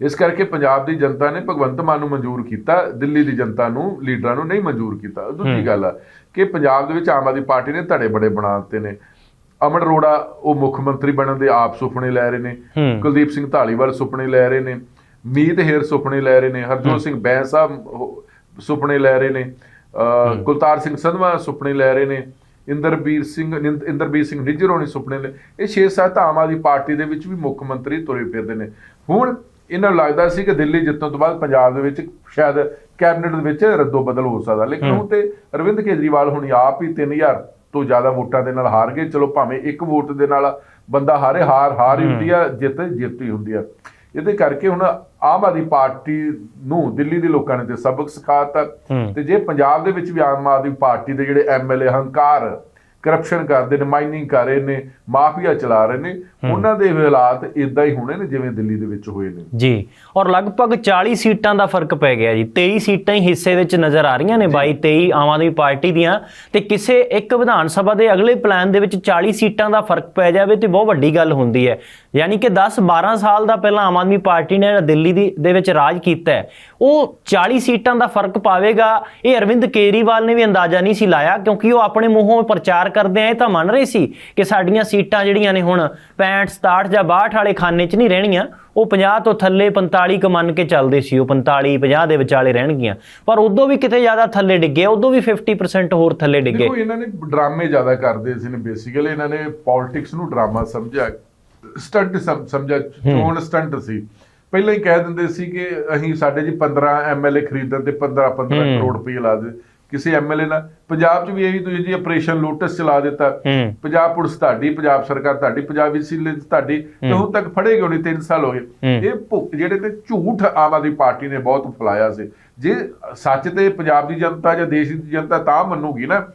ਇਸ ਕਰਕੇ ਪੰਜਾਬ ਦੀ ਜਨਤਾ ਨੇ ਭਗਵੰਤ ਮਾਨ ਨੂੰ ਮਨਜ਼ੂਰ ਕੀਤਾ ਦਿੱਲੀ ਦੀ ਜਨਤਾ ਨੂੰ ਲੀਡਰਾਂ ਨੂੰ ਨਹੀਂ ਮਨਜ਼ੂਰ ਕੀਤਾ। ਦੂਜੀ ਗੱਲ ਆ ਕਿ ਪੰਜਾਬ ਦੇ ਵਿੱਚ ਆਮ ਆਦਮੀ ਪਾਰਟੀ ਨੇ ਧੜੇ ਬੜੇ ਬਣਾ ਦਿੱਤੇ ਨੇ। ਅਮਨ ਅਰੋੜਾ ਉਹ ਮੁੱਖ ਮੰਤਰੀ ਬਣਨ ਦੇ ਆਪ ਸੁਪਨੇ ਲੈ ਰਹੇ ਨੇ। ਕੁਲਦੀਪ ਸਿੰਘ ਢਾਲੀਵਾਲ ਸੁਪਨੇ ਲੈ ਰਹੇ ਨੇ। ਮੀਤ ਹੇਰ ਸੁਪਨੇ ਲੈ ਰਹੇ ਨੇ ਹਰਜੋਤ ਸਿੰਘ ਬੈਂਸ ਸਾਹਿਬ ਉਹ ਸੁਪਨੇ ਲੈ ਰਹੇ ਨੇ ਕੁਲਤਾਰ ਸਿੰਘ ਸੰਧਵਾ ਸੁਪਨੇ ਲੈ ਰਹੇ ਨੇ ਇੰਦਰਬੀਰ ਸਿੰਘ ਇੰਦਰਬੀਰ ਸਿੰਘ ਨਿੱਜਰ ਹੋਣੀ ਸੁਪਨੇ ਲੈ ਇਹ 6-7 ਆਮ ਆਦਮੀ ਪਾਰਟੀ ਦੇ ਵਿੱਚ ਵੀ ਮੁੱਖ ਮੰਤਰੀ ਤੁਰੇ ਫਿਰਦੇ ਨੇ ਹੁਣ ਇਹਨਾਂ ਨੂੰ ਲੱਗਦਾ ਸੀ ਕਿ ਦਿੱਲੀ ਜਿੱਤਣ ਤੋਂ ਬਾਅਦ ਪੰਜਾਬ ਦੇ ਵਿੱਚ ਸ਼ਾਇਦ ਕੈਬਨਿਟ ਦੇ ਵਿੱਚ ਰੱਦੋ ਬਦਲ ਹੋ ਸਕਦਾ ਲੇਕਿਨ
ਹੂੰ।
ਹੁਣ ਤੇ ਅਰਵਿੰਦ ਕੇਜਰੀਵਾਲ ਹੁਣੀ ਆਪ ਹੀ 3000 ਤੋਂ ਜ਼ਿਆਦਾ ਵੋਟਾਂ ਦੇ ਨਾਲ ਹਾਰ ਗਏ ਚਲੋ ਭਾਵੇਂ ਇੱਕ ਵੋਟ ਦੇ ਨਾਲ ਬੰਦਾ ਹਾਰੇ ਹਾਰ ਹਾਰ ਹੂੰ। ਹੁੰਦੀ ਆ ਜਿੱਤ ਜਿੱਤ ਹੀ ਹੁੰਦੀ ਆ ਇਹਦੇ ਕਰਕੇ ਹੁਣ ਆਮ ਆਦਮੀ ਪਾਰਟੀ ਨੂੰ ਦਿੱਲੀ ਦੇ ਲੋਕਾਂ ਨੇ ਤੇ ਸਬਕ ਸਿਖਾਤਾ। ਤੇ ਜੇ ਪੰਜਾਬ ਦੇ ਵਿੱਚ ਵੀ ਆਮ ਆਦਮੀ ਪਾਰਟੀ ਦੇ ਜਿਹੜੇ ਐਮਐਲਏ ਹੰਕਾਰ ਕਰਪਸ਼ਨ ਕਰਦੇ ਨੇ ਮਾਈਨਿੰਗ ਕਰ ਰਹੇ ਨੇ ਮਾਫੀਆ ਚਲਾ ਰਹੇ ਨੇ ਉਹਨਾਂ ਦੇ ਹਾਲਾਤ ਇਦਾਂ ਹੀ ਹੋਣੇ ਨੇ ਜਿਵੇਂ ਦਿੱਲੀ ਦੇ ਵਿੱਚ ਹੋਏ ਨੇ।
ਜੀ। ਔਰ ਲਗਭਗ 40 ਸੀਟਾਂ ਦਾ ਫ਼ਰਕ ਪੈ ਗਿਆ ਜੀ। 23 ਸੀਟਾਂ ਹੀ ਹਿੱਸੇ ਵਿੱਚ ਨਜ਼ਰ ਆ ਰਹੀਆਂ ਨੇ 22 23 ਆਮ ਆਦਮੀ ਪਾਰਟੀ ਦੀਆਂ। ਤੇ ਕਿਸੇ ਇੱਕ ਵਿਧਾਨ ਸਭਾ ਦੇ ਅਗਲੇ ਪਲਾਨ ਦੇ ਵਿੱਚ 40 ਸੀਟਾਂ ਦਾ ਫ਼ਰਕ ਪੈ ਜਾਵੇ ਤੇ ਬਹੁਤ ਵੱਡੀ ਗੱਲ ਹੁੰਦੀ ਹੈ। ਯਾਨੀ ਕਿ 10 12 ਸਾਲ ਦਾ ਪਹਿਲਾਂ ਆਮ ਆਦਮੀ ਪਾਰਟੀ ਨੇ ਦਿੱਲੀ ਦੀ ਦੇ ਵਿੱਚ ਰਾਜ ਕੀਤਾ ਉਹ 40 ਸੀਟਾਂ ਦਾ ਫ਼ਰਕ ਪਾਵੇਗਾ। ਇਹ ਅਰਵਿੰਦ ਕੇਜਰੀਵਾਲ ਨੇ ਵੀ ਅੰਦਾਜ਼ਾ ਨਹੀਂ ਸੀ ਲਾਇਆ, ਕਿਉਂਕਿ ਉਹ ਆਪਣੇ ਮੂੰਹੋਂ ਪ੍ਰਚਾਰ ਕਰਦੇ ਆ ਇਹ ਤਾਂ ਮੰਨ ਰਹੇ ਸੀ ਕਿ ਸਾਡੀਆਂ ਸੀਟਾਂ ਜਿਹੜੀਆਂ ਨੇ ਹੁਣ 65 67 ਜਾਂ 62 ਵਾਲੇ ਖਾਨੇ 'ਚ ਨਹੀਂ ਰਹਿਣੀਆਂ ਉਹ 50 ਤੋਂ ਥੱਲੇ 45 ਕ ਮੰਨ ਕੇ ਚੱਲਦੇ ਸੀ। ਉਹ 45 50 ਦੇ ਵਿਚਾਲੇ ਰਹਿਣਗੀਆਂ। ਪਰ ਉਦੋਂ ਵੀ ਕਿਤੇ ਜ਼ਿਆਦਾ ਥੱਲੇ ਡਿੱਗੇ, ਉਦੋਂ ਵੀ 50% ਹੋਰ ਥੱਲੇ ਡਿੱਗੇ।
ਦੇਖੋ, ਇਹਨਾਂ ਨੇ ਡਰਾਮੇ ਜ਼ਿਆਦਾ ਕਰਦੇ ਸੀ ਨੇ ਬੇਸਿਕਲੀ ਇਹਨਾਂ ਨੇ ਪੋਲਿਟਿਕਸ ਨੂੰ ਡਰਾਮਾ ਸਮਝਿਆ। ਸਟੰਟ ਸਮਝਿਆ ਚੋਣ ਸਟੰਟ ਸੀ। ਪਹਿਲਾਂ ਹੀ ਕਹਿ ਦਿੰਦੇ ਸੀ ਕਿ ਅਸੀਂ ਸਾਡੇ ਜੀ 15 ਐਮਐਲਏ ਖਰੀਦਣ ਤੇ 15 15
ਹੂੰ।
ਕਰੋੜ ਰੁਪਏ ਲਾ ਦੇ। ਕਿਸੇ ਐਮਐਲਏ ਨਾਲ ਪੰਜਾਬ 'ਚ ਵੀ ਇਹੀ ਤੁਸੀਂ ਜੀ ਆਪਰੇਸ਼ਨ ਲੋਟਸ ਚਲਾ ਦਿੱਤਾ। ਪੰਜਾਬ ਪੁਲਿਸ ਤੁਹਾਡੀ ਪੰਜਾਬ ਸਰਕਾਰ ਤੁਹਾਡੀ ਪੰਜਾਬ ਵਿਜੀਲੈਂਸ ਤੁਹਾਡੀ ਤੇ ਹੁਣ ਤੱਕ ਫੜੇ ਕਿਉਂ ਨਹੀਂ 3 ਸਾਲ ਹੋ ਗਏ। ਇਹ ਭੁੱਖ ਜਿਹੜੇ ਤੇ ਝੂਠ ਆਮ ਆਦਮੀ ਪਾਰਟੀ ਨੇ ਬਹੁਤ ਫੈਲਾਇਆ ਸੀ। ਜੇ ਸੱਚ ਤੇ ਪੰਜਾਬ ਦੀ ਜਨਤਾ ਜਾਂ ਦੇਸ਼ ਦੀ ਜਨਤਾ ਤਾਂ ਮੰਨੂਗੀ ਨਾ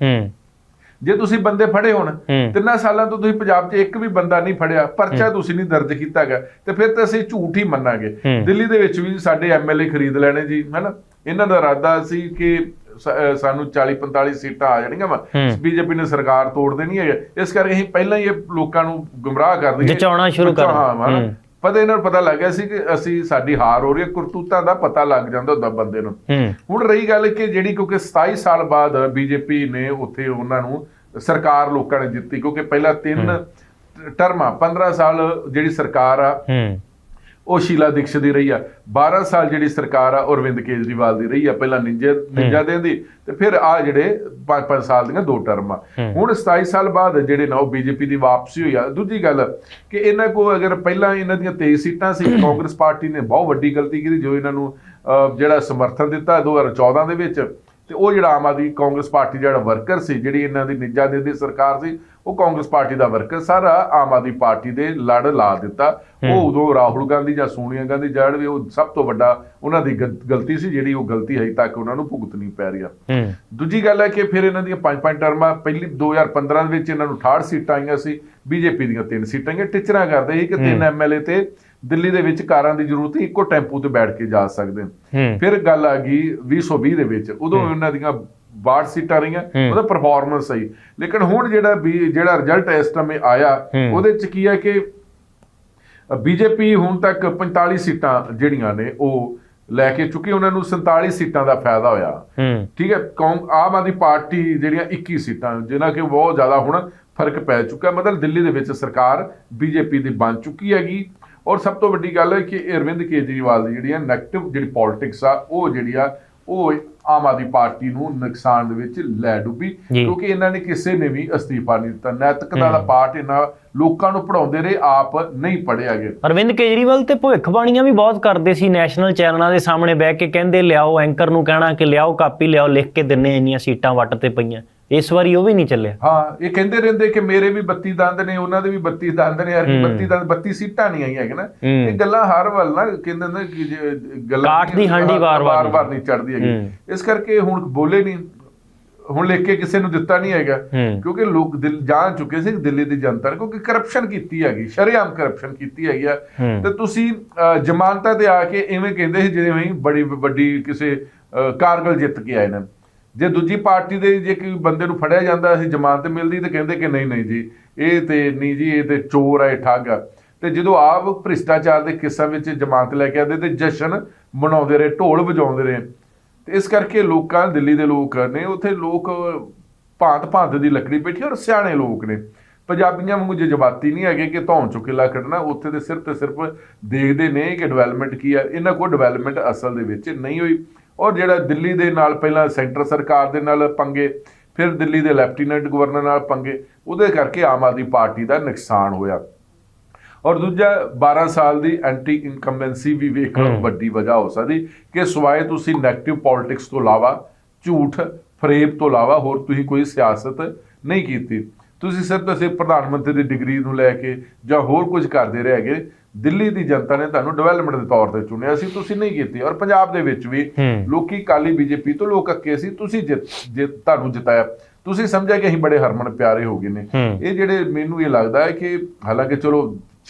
ਜੇ ਤੁਸੀਂ ਬੰਦੇ ਫੜੇ ਹੋਣ। ਤਿੰਨਾਂ ਸਾਲਾਂ ਤੋਂ ਤੁਸੀਂ ਪੰਜਾਬ 'ਚ ਇੱਕ ਵੀ ਬੰਦਾ ਨਹੀਂ ਫੜਿਆ ਪਰਚਾ ਤੁਸੀਂ ਨਹੀਂ ਦਰਜ ਕੀਤਾ ਗਿਆ ਤੇ ਫਿਰ ਤਾਂ ਅਸੀਂ ਝੂਠ ਹੀ ਮੰਨਾਂਗੇ। ਦਿੱਲੀ ਦੇ ਵਿੱਚ ਵੀ ਸਾਡੇ ਐਮਐਲਏ ਖਰੀਦ ਲੈਣੇ ਜੀ ਹੈਨਾ ਇਹਨਾਂ ਦਾ ਇਰਾਦਾ ਸੀ ਕਿ ਸਾਨੂੰ 40 45 ਸੀਟਾਂ ਆ ਜਾਣਗੀਆਂ ਵਾ। ਬੀਜੇਪੀ ਨੇ ਸਰਕਾਰ ਤੋੜ ਦੇਣੀ ਹੈ ਇਸ ਕਰਕੇ ਅਸੀਂ ਪਹਿਲਾਂ ਹੀ ਇਹ ਲੋਕਾਂ ਨੂੰ ਗੁੰਮਰਾਹ ਕਰ ਦਈਏ
ਜਚਾਉਣਾ ਸ਼ੁਰੂ ਕਰ।
ਹੂੰ। ਪਤਾ ਇਹਨਾਂ ਨੂੰ ਪਤਾ ਲੱਗ ਗਿਆ ਸੀ ਕਿ ਅਸੀਂ ਸਾਡੀ ਹਾਰ ਹੋ ਰਹੀ ਹੈ ਕਰਤੂਤਾਂ ਦਾ ਪਤਾ ਲੱਗ ਜਾਂਦਾ ਹੁੰਦਾ ਬੰਦੇ ਨੂੰ। ਹੁਣ ਰਹੀ ਗੱਲ ਕਿ ਜਿਹੜੀ ਕਿਉਂਕਿ 27 ਸਾਲ ਬਾਅਦ ਬੀਜੇਪੀ ਨੇ ਉੱਥੇ ਉਹਨਾਂ ਨੂੰ ਸਰਕਾਰ ਲੋਕਾਂ ਨੇ ਜਿੱਤੀ ਕਿਉਂਕਿ ਪਹਿਲਾਂ ਤਿੰਨ ਟਰਮਾਂ 15 ਸਾਲ ਜਿਹੜੀ ਸਰਕਾਰ ਆ ਉਹ ਸ਼ੀਲਾ ਦੀਕਸ਼ਤ ਦੀ ਰਹੀ ਆ। 12 ਸਾਲ ਜਿਹੜੀ ਸਰਕਾਰ ਆ ਅਰਵਿੰਦ ਕੇਜਰੀਵਾਲ ਦੀ ਰਹੀ ਆ। ਪਹਿਲਾਂ ਨਿੰਜੇ ਨਿੰਜਾ ਦੇ ਦੀ ਤੇ ਫਿਰ ਆ ਜਿਹੜੇ 5-5 ਸਾਲ ਦੀਆਂ ਦੋ ਟਰਮਾਂ
ਹੂੰ।
ਹੁਣ 27 ਸਾਲ ਬਾਅਦ ਜਿਹੜੇ ਨਾ ਉਹ ਬੀਜੇਪੀ ਦੀ ਵਾਪਸੀ ਹੋਈ ਆ। ਦੂਜੀ ਗੱਲ ਕਿ ਇਹਨਾਂ ਕੋ ਅਗਰ ਪਹਿਲਾਂ ਇਹਨਾਂ ਦੀਆਂ 23 ਸੀਟਾਂ ਸੀ ਕਾਂਗਰਸ ਪਾਰਟੀ ਨੇ ਬਹੁਤ ਵੱਡੀ ਗਲਤੀ ਕੀਤੀ ਜੋ ਇਹਨਾਂ ਨੂੰ ਜਿਹੜਾ ਸਮਰਥਨ ਦਿੱਤਾ 2014 ਦੇ ਵਿੱਚ। ਤੇ ਉਹ ਜਿਹੜਾ ਆਮ ਆਦਮੀ ਕਾਂਗਰਸ ਪਾਰਟੀ ਜਿਹੜਾ ਵਰਕਰ ਸੀ ਜਿਹੜੀ ਇਹਨਾਂ ਦੀ ਨਿੱਜਾ ਦੇ ਦੀ ਸਰਕਾਰ ਸੀ ਉਹ ਕਾਂਗਰਸ ਪਾਰਟੀ ਦਾ ਵਰਕਰ ਸਾਰਾ ਆਮ ਆਦਮੀ ਪਾਰਟੀ ਦੇ ਲੜ ਲਾ ਦਿੱਤਾ। ਉਹ ਉਦੋਂ ਰਾਹੁਲ ਗਾਂਧੀ ਜਾਂ ਸੋਨੀਆ ਗਾਂਧੀ ਜੜ ਵੀ ਉਹ ਸਭ ਤੋਂ ਵੱਡਾ ਉਹਨਾਂ ਦੀ ਗਲ- ਗਲਤੀ ਸੀ ਜਿਹੜੀ ਉਹ ਗਲਤੀ ਹਜੇ ਤੱਕ ਉਹਨਾਂ ਨੂੰ ਭੁਗਤਣੀ ਪੈ ਰਹੀ। ਆ
ਹੂੰ।
ਦੂਜੀ ਗੱਲ ਹੈ ਕਿ ਫਿਰ ਇਹਨਾਂ ਦੀਆਂ ਪੰਜ ਪੰਜ ਟਰਮਾਂ ਪਹਿਲੀ 2015 ਦੇ ਵਿੱਚ ਇਹਨਾਂ ਨੂੰ 68 ਸੀਟਾਂ ਆਈਆਂ ਸੀ ਬੀਜੇਪੀ ਦੀਆਂ ਤਿੰਨ ਸੀਟਾਂ ਆਈਆਂ ਟਿਚਰਾਂ ਕਰਦੇ ਸੀ ਕਿ ਤਿੰਨ ਐਮਐਲਏ ਤੇ ਦਿੱਲੀ ਦੇ ਵਿੱਚ ਕਾਰਾਂ ਦੀ ਜ਼ਰੂਰਤ ਹੀ ਇੱਕੋ ਟੈਂਪੂ ਤੇ ਬੈਠ ਕੇ ਜਾ ਸਕਦੇ।
ਹੂੰ।
ਫਿਰ ਗੱਲ ਆ ਗਈ 2020 ਦੇ ਵਿੱਚ ਉਦੋਂ ਉਹਨਾਂ ਦੀਆਂ 62 ਸੀਟਾਂ ਰਹੀਆਂ। ਉਹਦਾ ਪਰਫਾਰਮੈਂਸ ਸਹੀ। ਲੇਕਿਨ ਹੁਣ ਜਿਹੜਾ ਜਿਹੜਾ ਰਿਜ਼ਲਟ ਇਸ ਟਾਈਮ ਆਇਆ। ਉਹਦੇ ਚ ਕੀ ਹੈ ਕਿ ਬੀਜੇਪੀ ਹੁਣ ਤੱਕ 45 ਸੀਟਾਂ ਜਿਹੜੀਆਂ ਨੇ ਉਹ ਲੈ ਕੇ ਚੁੱਕੀ। ਉਹਨਾਂ ਨੂੰ 47 ਸੀਟਾਂ ਦਾ ਫਾਇਦਾ ਹੋਇਆ। ਠੀਕ ਹੈ? ਕੌਮ ਆਮ ਆਦਮੀ ਪਾਰਟੀ ਜਿਹੜੀਆਂ 21 ਸੀਟਾਂ ਜਿਨ੍ਹਾਂ ਕਿ ਬਹੁਤ ਜ਼ਿਆਦਾ ਹੁਣ ਫ਼ਰਕ ਪੈ ਚੁੱਕਾ ਮਤਲਬ ਦਿੱਲੀ ਦੇ ਵਿੱਚ ਸਰਕਾਰ ਬੀਜੇਪੀ ਦੀ ਬਣ ਚੁੱਕੀ ਹੈਗੀ। ਔਰ ਸਭ ਤੋਂ ਵੱਡੀ ਗੱਲ ਹੈ ਕਿ ਅਰਵਿੰਦ ਕੇਜਰੀਵਾਲ ਦੀ ਜਿਹੜੀ ਹੈ ਨੈਗੇਟਿਵ ਜਿਹੜੀ ਪੋਲਿਟਿਕਸ ਆ ਉਹ ਜਿਹੜੀ ਆ ਉਹ ਆਮ ਆਦਮੀ ਪਾਰਟੀ ਨੂੰ ਨੁਕਸਾਨ ਦੇ ਵਿੱਚ ਲੈ ਡੁੱਬੀ। ਕਿਉਂਕਿ ਇਹਨਾਂ ਨੇ ਕਿਸੇ ਨੇ ਵੀ ਅਸਤੀਫਾ ਨਹੀਂ ਦਿੱਤਾ। ਨੈਤਿਕਤਾ ਦਾ ਪਾਠ ਇਹਨਾਂ ਲੋਕਾਂ ਨੂੰ ਪੜਾਉਂਦੇ ਰਹੇ ਆਪ ਨਹੀਂ ਪੜ੍ਹੇ ਹੈਗੇ
ਅਰਵਿੰਦ ਕੇਜਰੀਵਾਲ ਤੇ ਭਵਿੱਖਬਾਣੀਆਂ ਵੀ ਬਹੁਤ ਕਰਦੇ ਸੀ। ਨੈਸ਼ਨਲ ਚੈਨਲਾਂ ਦੇ ਸਾਹਮਣੇ ਬਹਿ ਕੇ ਕਹਿੰਦੇ ਲਿਆਓ ਐਂਕਰ ਨੂੰ ਕਹਿਣਾ ਕਿ ਲਿਆਓ ਕਾਪੀ ਲਿਆਓ ਲਿਖ ਕੇ ਦਿੰਨੇ ਇੰਨੀਆਂ ਸੀਟਾਂ ਵੱਟ ਤੇ ਪਈਆਂ। ਇਸ ਵਾਰੀ ਉਹ ਵੀ ਨਹੀਂ ਚੱਲਿਆ।
ਹਾਂ ਇਹ ਕਹਿੰਦੇ ਰਹਿੰਦੇ ਕਿ ਮੇਰੇ ਵੀ 32 ਦੰਦ ਨੇ ਉਹਨਾਂ ਦੇ ਵੀ 32 ਦੰਦ ਨੇ ਯਾਰ 32 ਦੰਦ 32 ਸੀਟਾਂ ਨਹੀਂ ਆਈਆਂ ਹੈਗੇ ਨਾ। ਇਹ ਗੱਲਾਂ ਹਰ ਵੱਲ ਨਾ ਕਹਿੰਦੇ ਨੇ ਕਿ ਗੱਲਾਂ
ਕਾਠ ਦੀ ਹਾਂਡੀ ਵਾਰ-ਵਾਰ
ਵਾਰ ਨਹੀਂ। ਚੜਦੀ ਹੈਗੀ। ਇਸ ਕਰਕੇ ਹੁਣ ਬੋਲੇ ਨਹੀਂ ਹੁਣ ਲਿਖ ਕੇ ਕਿਸੇ ਨੂੰ ਦਿੱਤਾ ਨਹੀਂ ਹੈਗਾ। ਕਿਉਂਕਿ ਲੋਕ ਦਿਲ ਜਾਣ ਚੁੱਕੇ ਸੀ ਦਿੱਲੀ ਦੀ ਜਨਤਾ ਨੇ ਕਿਉਂਕਿ ਕਰਪਸ਼ਨ ਕੀਤੀ ਹੈਗੀ ਸ਼ਰੇਆਮ ਕਰਪਸ਼ਨ ਕੀਤੀ ਹੈਗੀ ਆ। ਤੇ ਤੁਸੀਂ ਜ਼ਮਾਨਤਾਂ ਤੇ ਆ ਕੇ ਐਵੇਂ ਕਹਿੰਦੇ ਸੀ ਜਿਵੇਂ ਬੜੀ ਵੱਡੀ ਕਿਸੇ ਕਾਰਗਲ ਜਿੱਤ ਕੇ ਆਏ ਨੇ। ਜੇ ਦੂਜੀ ਪਾਰਟੀ ਦੇ ਜੇ ਕੋਈ ਬੰਦੇ ਨੂੰ ਫੜਿਆ ਜਾਂਦਾ ਸੀ ਜ਼ਮਾਨਤ ਮਿਲਦੀ ਤੇ ਕਹਿੰਦੇ ਕਿ ਨਹੀਂ ਨਹੀਂ ਜੀ, ਇਹ ਤੇ ਨਹੀਂ ਜੀ, ਇਹ ਤੇ ਚੋਰ ਹੈ ਠੱਗ ਆ। ਤੇ ਜਦੋਂ ਆਪ ਭ੍ਰਿਸ਼ਟਾਚਾਰ ਦੇ ਕਿੱਸਾ ਵਿੱਚ ਜ਼ਮਾਨਤ ਲੈ ਕੇ ਆਉਂਦੇ ਤੇ ਜਸ਼ਨ ਮਨਾਉਂਦੇ ਰਹੇ, ਢੋਲ ਵਜਾਉਂਦੇ ਰਹੇ। ਤੇ ਇਸ ਕਰਕੇ ਲੋਕਾਂ, ਦਿੱਲੀ ਦੇ ਲੋਕ ਨੇ, ਉੱਥੇ ਲੋਕ ਭਾਂਤ ਭਾਂਤ ਦੀ ਲੱਕੜੀ ਬੈਠੀ ਔਰ ਸਿਆਣੇ ਲੋਕ ਨੇ। ਪੰਜਾਬੀਆਂ ਵਾਂਗੂ ਜਜ਼ਬਾਤੀ ਨਹੀਂ ਹੈਗੇ ਕਿ ਧੌਣ ਚੁੱਕੇਲਾ ਕੱਢਣਾ, ਉੱਥੇ ਦੇ ਸਿਰਫ ਤੇ ਸਿਰਫ ਦੇਖਦੇ ਨੇ ਕਿ ਡਿਵੈਲਪਮੈਂਟ ਕੀ ਹੈ ਇਹਨਾਂ ਕੋਲ ਡਿਵੈਲਪਮੈਂਟ ਅਸਲ ਦੇ ਵਿੱਚ ਨਹੀਂ ਹੋਈ। ਔਰ ਜਿਹੜਾ ਦਿੱਲੀ ਦੇ ਨਾਲ ਪਹਿਲਾਂ ਸੈਂਟਰ ਸਰਕਾਰ ਦੇ ਨਾਲ ਪੰਗੇ ਫਿਰ ਦਿੱਲੀ ਦੇ ਲੈਫਟੀਨੈਂਟ ਗਵਰਨਰ ਨਾਲ ਪੰਗੇ ਉਹਦੇ ਕਰਕੇ ਆਮ ਆਦਮੀ ਪਾਰਟੀ ਦਾ ਨੁਕਸਾਨ ਹੋਇਆ ਔਰ ਦੂਜਾ 12 ਸਾਲ ਦੀ ਐਂਟੀ ਇਨਕੰਬੈਂਸੀ ਵੀ ਵੇਖਣ
ਹਮ।
ਵੱਡੀ ਵਜ੍ਹਾ ਹੋ ਸਕਦੀ ਕਿ ਸਵਾਏ ਤੁਸੀਂ ਨੈਗੇਟਿਵ ਪੋਲਿਟਿਕਸ ਤੋਂ ਇਲਾਵਾ ਝੂਠ ਫਰੇਬ ਤੋਂ ਇਲਾਵਾ ਹੋਰ ਤੁਸੀਂ ਕੋਈ ਸਿਆਸਤ ਨਹੀਂ ਕੀਤੀ ਤੁਸੀਂ ਸਿਰਫ ਤੇ ਪ੍ਰਧਾਨ ਮੰਤਰੀ ਦੀ ਡਿਗਰੀ ਨੂੰ ਲੈ ਕੇ ਜਾਂ ਹੋਰ ਕੁਝ ਕਰਦੇ ਰਹੇ ਹੈਗੇ ਦਿੱਲੀ ਦੀ ਜਨਤਾ ਨੇ ਤੁਹਾਨੂੰ ਡਿਵੈਲਪਮੈਂਟ ਦੇ ਤੌਰ ਤੇ ਚੁਣਿਆ ਸੀ ਤੁਸੀਂ ਨਹੀਂ ਕੀਤੀ ਔਰ ਪੰਜਾਬ ਦੇ ਵਿੱਚ ਵੀ
ਹੂੰ।
ਲੋਕੀ ਕਾਲੀ ਬੀਜੇਪੀ ਤੋਂ ਲੋਕ ਅੱਕੇ ਸੀ ਤੁਸੀਂ ਤੁਹਾਨੂੰ ਜਿਤਾਇਆ ਤੁਸੀਂ ਸਮਝਿਆ ਕਿ ਅਸੀਂ ਬੜੇ ਹਰਮਨ ਪਿਆਰੇ ਹੋ ਗਏ ਨੇ
ਹੂੰ।
ਇਹ ਜਿਹੜੇ ਮੈਨੂੰ ਇਹ ਲੱਗਦਾ ਹੈ ਕਿ ਹਾਲਾਂਕਿ ਚਲੋ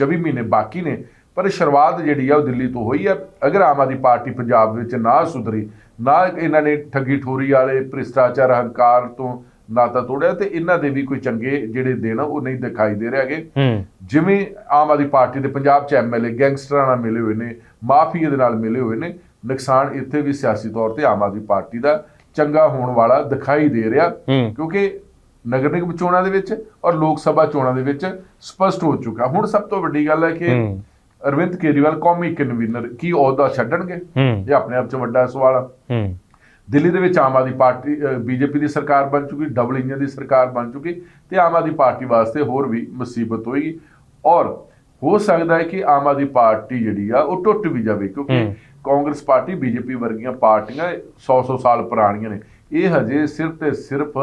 24 ਮਹੀਨੇ ਬਾਕੀ ਨੇ ਪਰ ਸ਼ੁਰੂਆਤ ਜਿਹੜੀ ਆ ਉਹ ਦਿੱਲੀ ਤੋਂ ਹੋਈ ਆ ਅਗਰ ਆਮ ਆਦਮੀ ਪਾਰਟੀ ਪੰਜਾਬ ਵਿੱਚ ਨਾ ਸੁਧਰੀ ਨਾ ਇਹਨਾਂ ਨੇ ਠੱਗੀ ਠੋਰੀ ਵਾਲੇ ਭ੍ਰਿਸ਼ਟਾਚਾਰ ਹੰਕਾਰ ਤੋਂ ਨਾਤਾ ਤੋੜਿਆ ਤੇ ਇਹਨਾਂ ਦੇ ਵੀ ਕੋਈ ਚੰਗੇ ਜਿਹੜੇ ਦਿਨ ਉਹ ਨਹੀਂ ਦਿਖਾਈ ਦੇ ਰਹੇ ਹੈਗੇ।
ਹੂੰ।
ਜਿਵੇਂ ਆਮ ਆਦਮੀ ਪਾਰਟੀ ਦੇ ਪੰਜਾਬ ਚ ਐਮਐਲਏ ਗੈਂਗਸਟਰਾਂ ਨਾਲ ਮਿਲੇ ਹੋਏ ਨੇ ਮਾਫੀਆ ਦੇ ਨਾਲ ਮਿਲੇ ਹੋਏ ਨੇ ਨੁਕਸਾਨ ਇੱਥੇ ਵੀ ਸਿਆਸੀ ਤੌਰ ਤੇ ਆਮ ਆਦਮੀ ਪਾਰਟੀ ਦਾ ਚੰਗਾ ਹੋਣ ਵਾਲਾ ਦਿਖਾਈ ਦੇ ਰਿਹਾ। ਕਿਉਂਕਿ ਨਗਰ ਨਿਗਮ ਚੋਣਾਂ ਦੇ ਵਿੱਚ ਔਰ ਲੋਕ ਸਭਾ ਚੋਣਾਂ ਦੇ ਵਿੱਚ ਸਪਸ਼ਟ ਹੋ ਚੁੱਕਾ। ਹੁਣ ਸਭ ਤੋਂ ਵੱਡੀ ਗੱਲ ਹੈ ਕਿ ਅਰਵਿੰਦ ਕੇਜਰੀਵਾਲ ਕੌਮੀ ਕਨਵੀਨਰ ਕੀ ਅਹੁਦਾ ਛੱਡਣਗੇ? ਇਹ ਆਪਣੇ ਆਪ 'ਚ ਵੱਡਾ ਸਵਾਲ
ਹੂੰ।
ਦਿੱਲੀ ਦੇ ਵਿੱਚ ਆਮ ਆਦਮੀ ਪਾਰਟੀ ਬੀਜੇਪੀ ਦੀ ਸਰਕਾਰ ਬਣ ਚੁੱਕੀ ਡਬਲ ਇੰਜਨ ਦੀ ਸਰਕਾਰ ਬਣ ਚੁੱਕੀ ਤੇ ਆਮ ਆਦਮੀ ਪਾਰਟੀ ਵਾਸਤੇ ਹੋਰ ਵੀ ਮੁਸੀਬਤ ਹੋਏਗੀ ਔਰ ਹੋ ਸਕਦਾ ਹੈ ਕਿ ਆਮ ਆਦਮੀ ਪਾਰਟੀ ਜਿਹੜੀ ਆ ਉਹ ਟੁੱਟ ਵੀ ਜਾਵੇ ਕਿਉਂਕਿ। ਕਾਂਗਰਸ ਪਾਰਟੀ ਬੀਜੇਪੀ ਵਰਗੀਆਂ ਪਾਰਟੀਆਂ 100-100 ਸਾਲ ਪੁਰਾਣੀਆਂ ਨੇ ਇਹ ਹਜੇ ਸਿਰਫ ਤੇ ਸਿਰਫ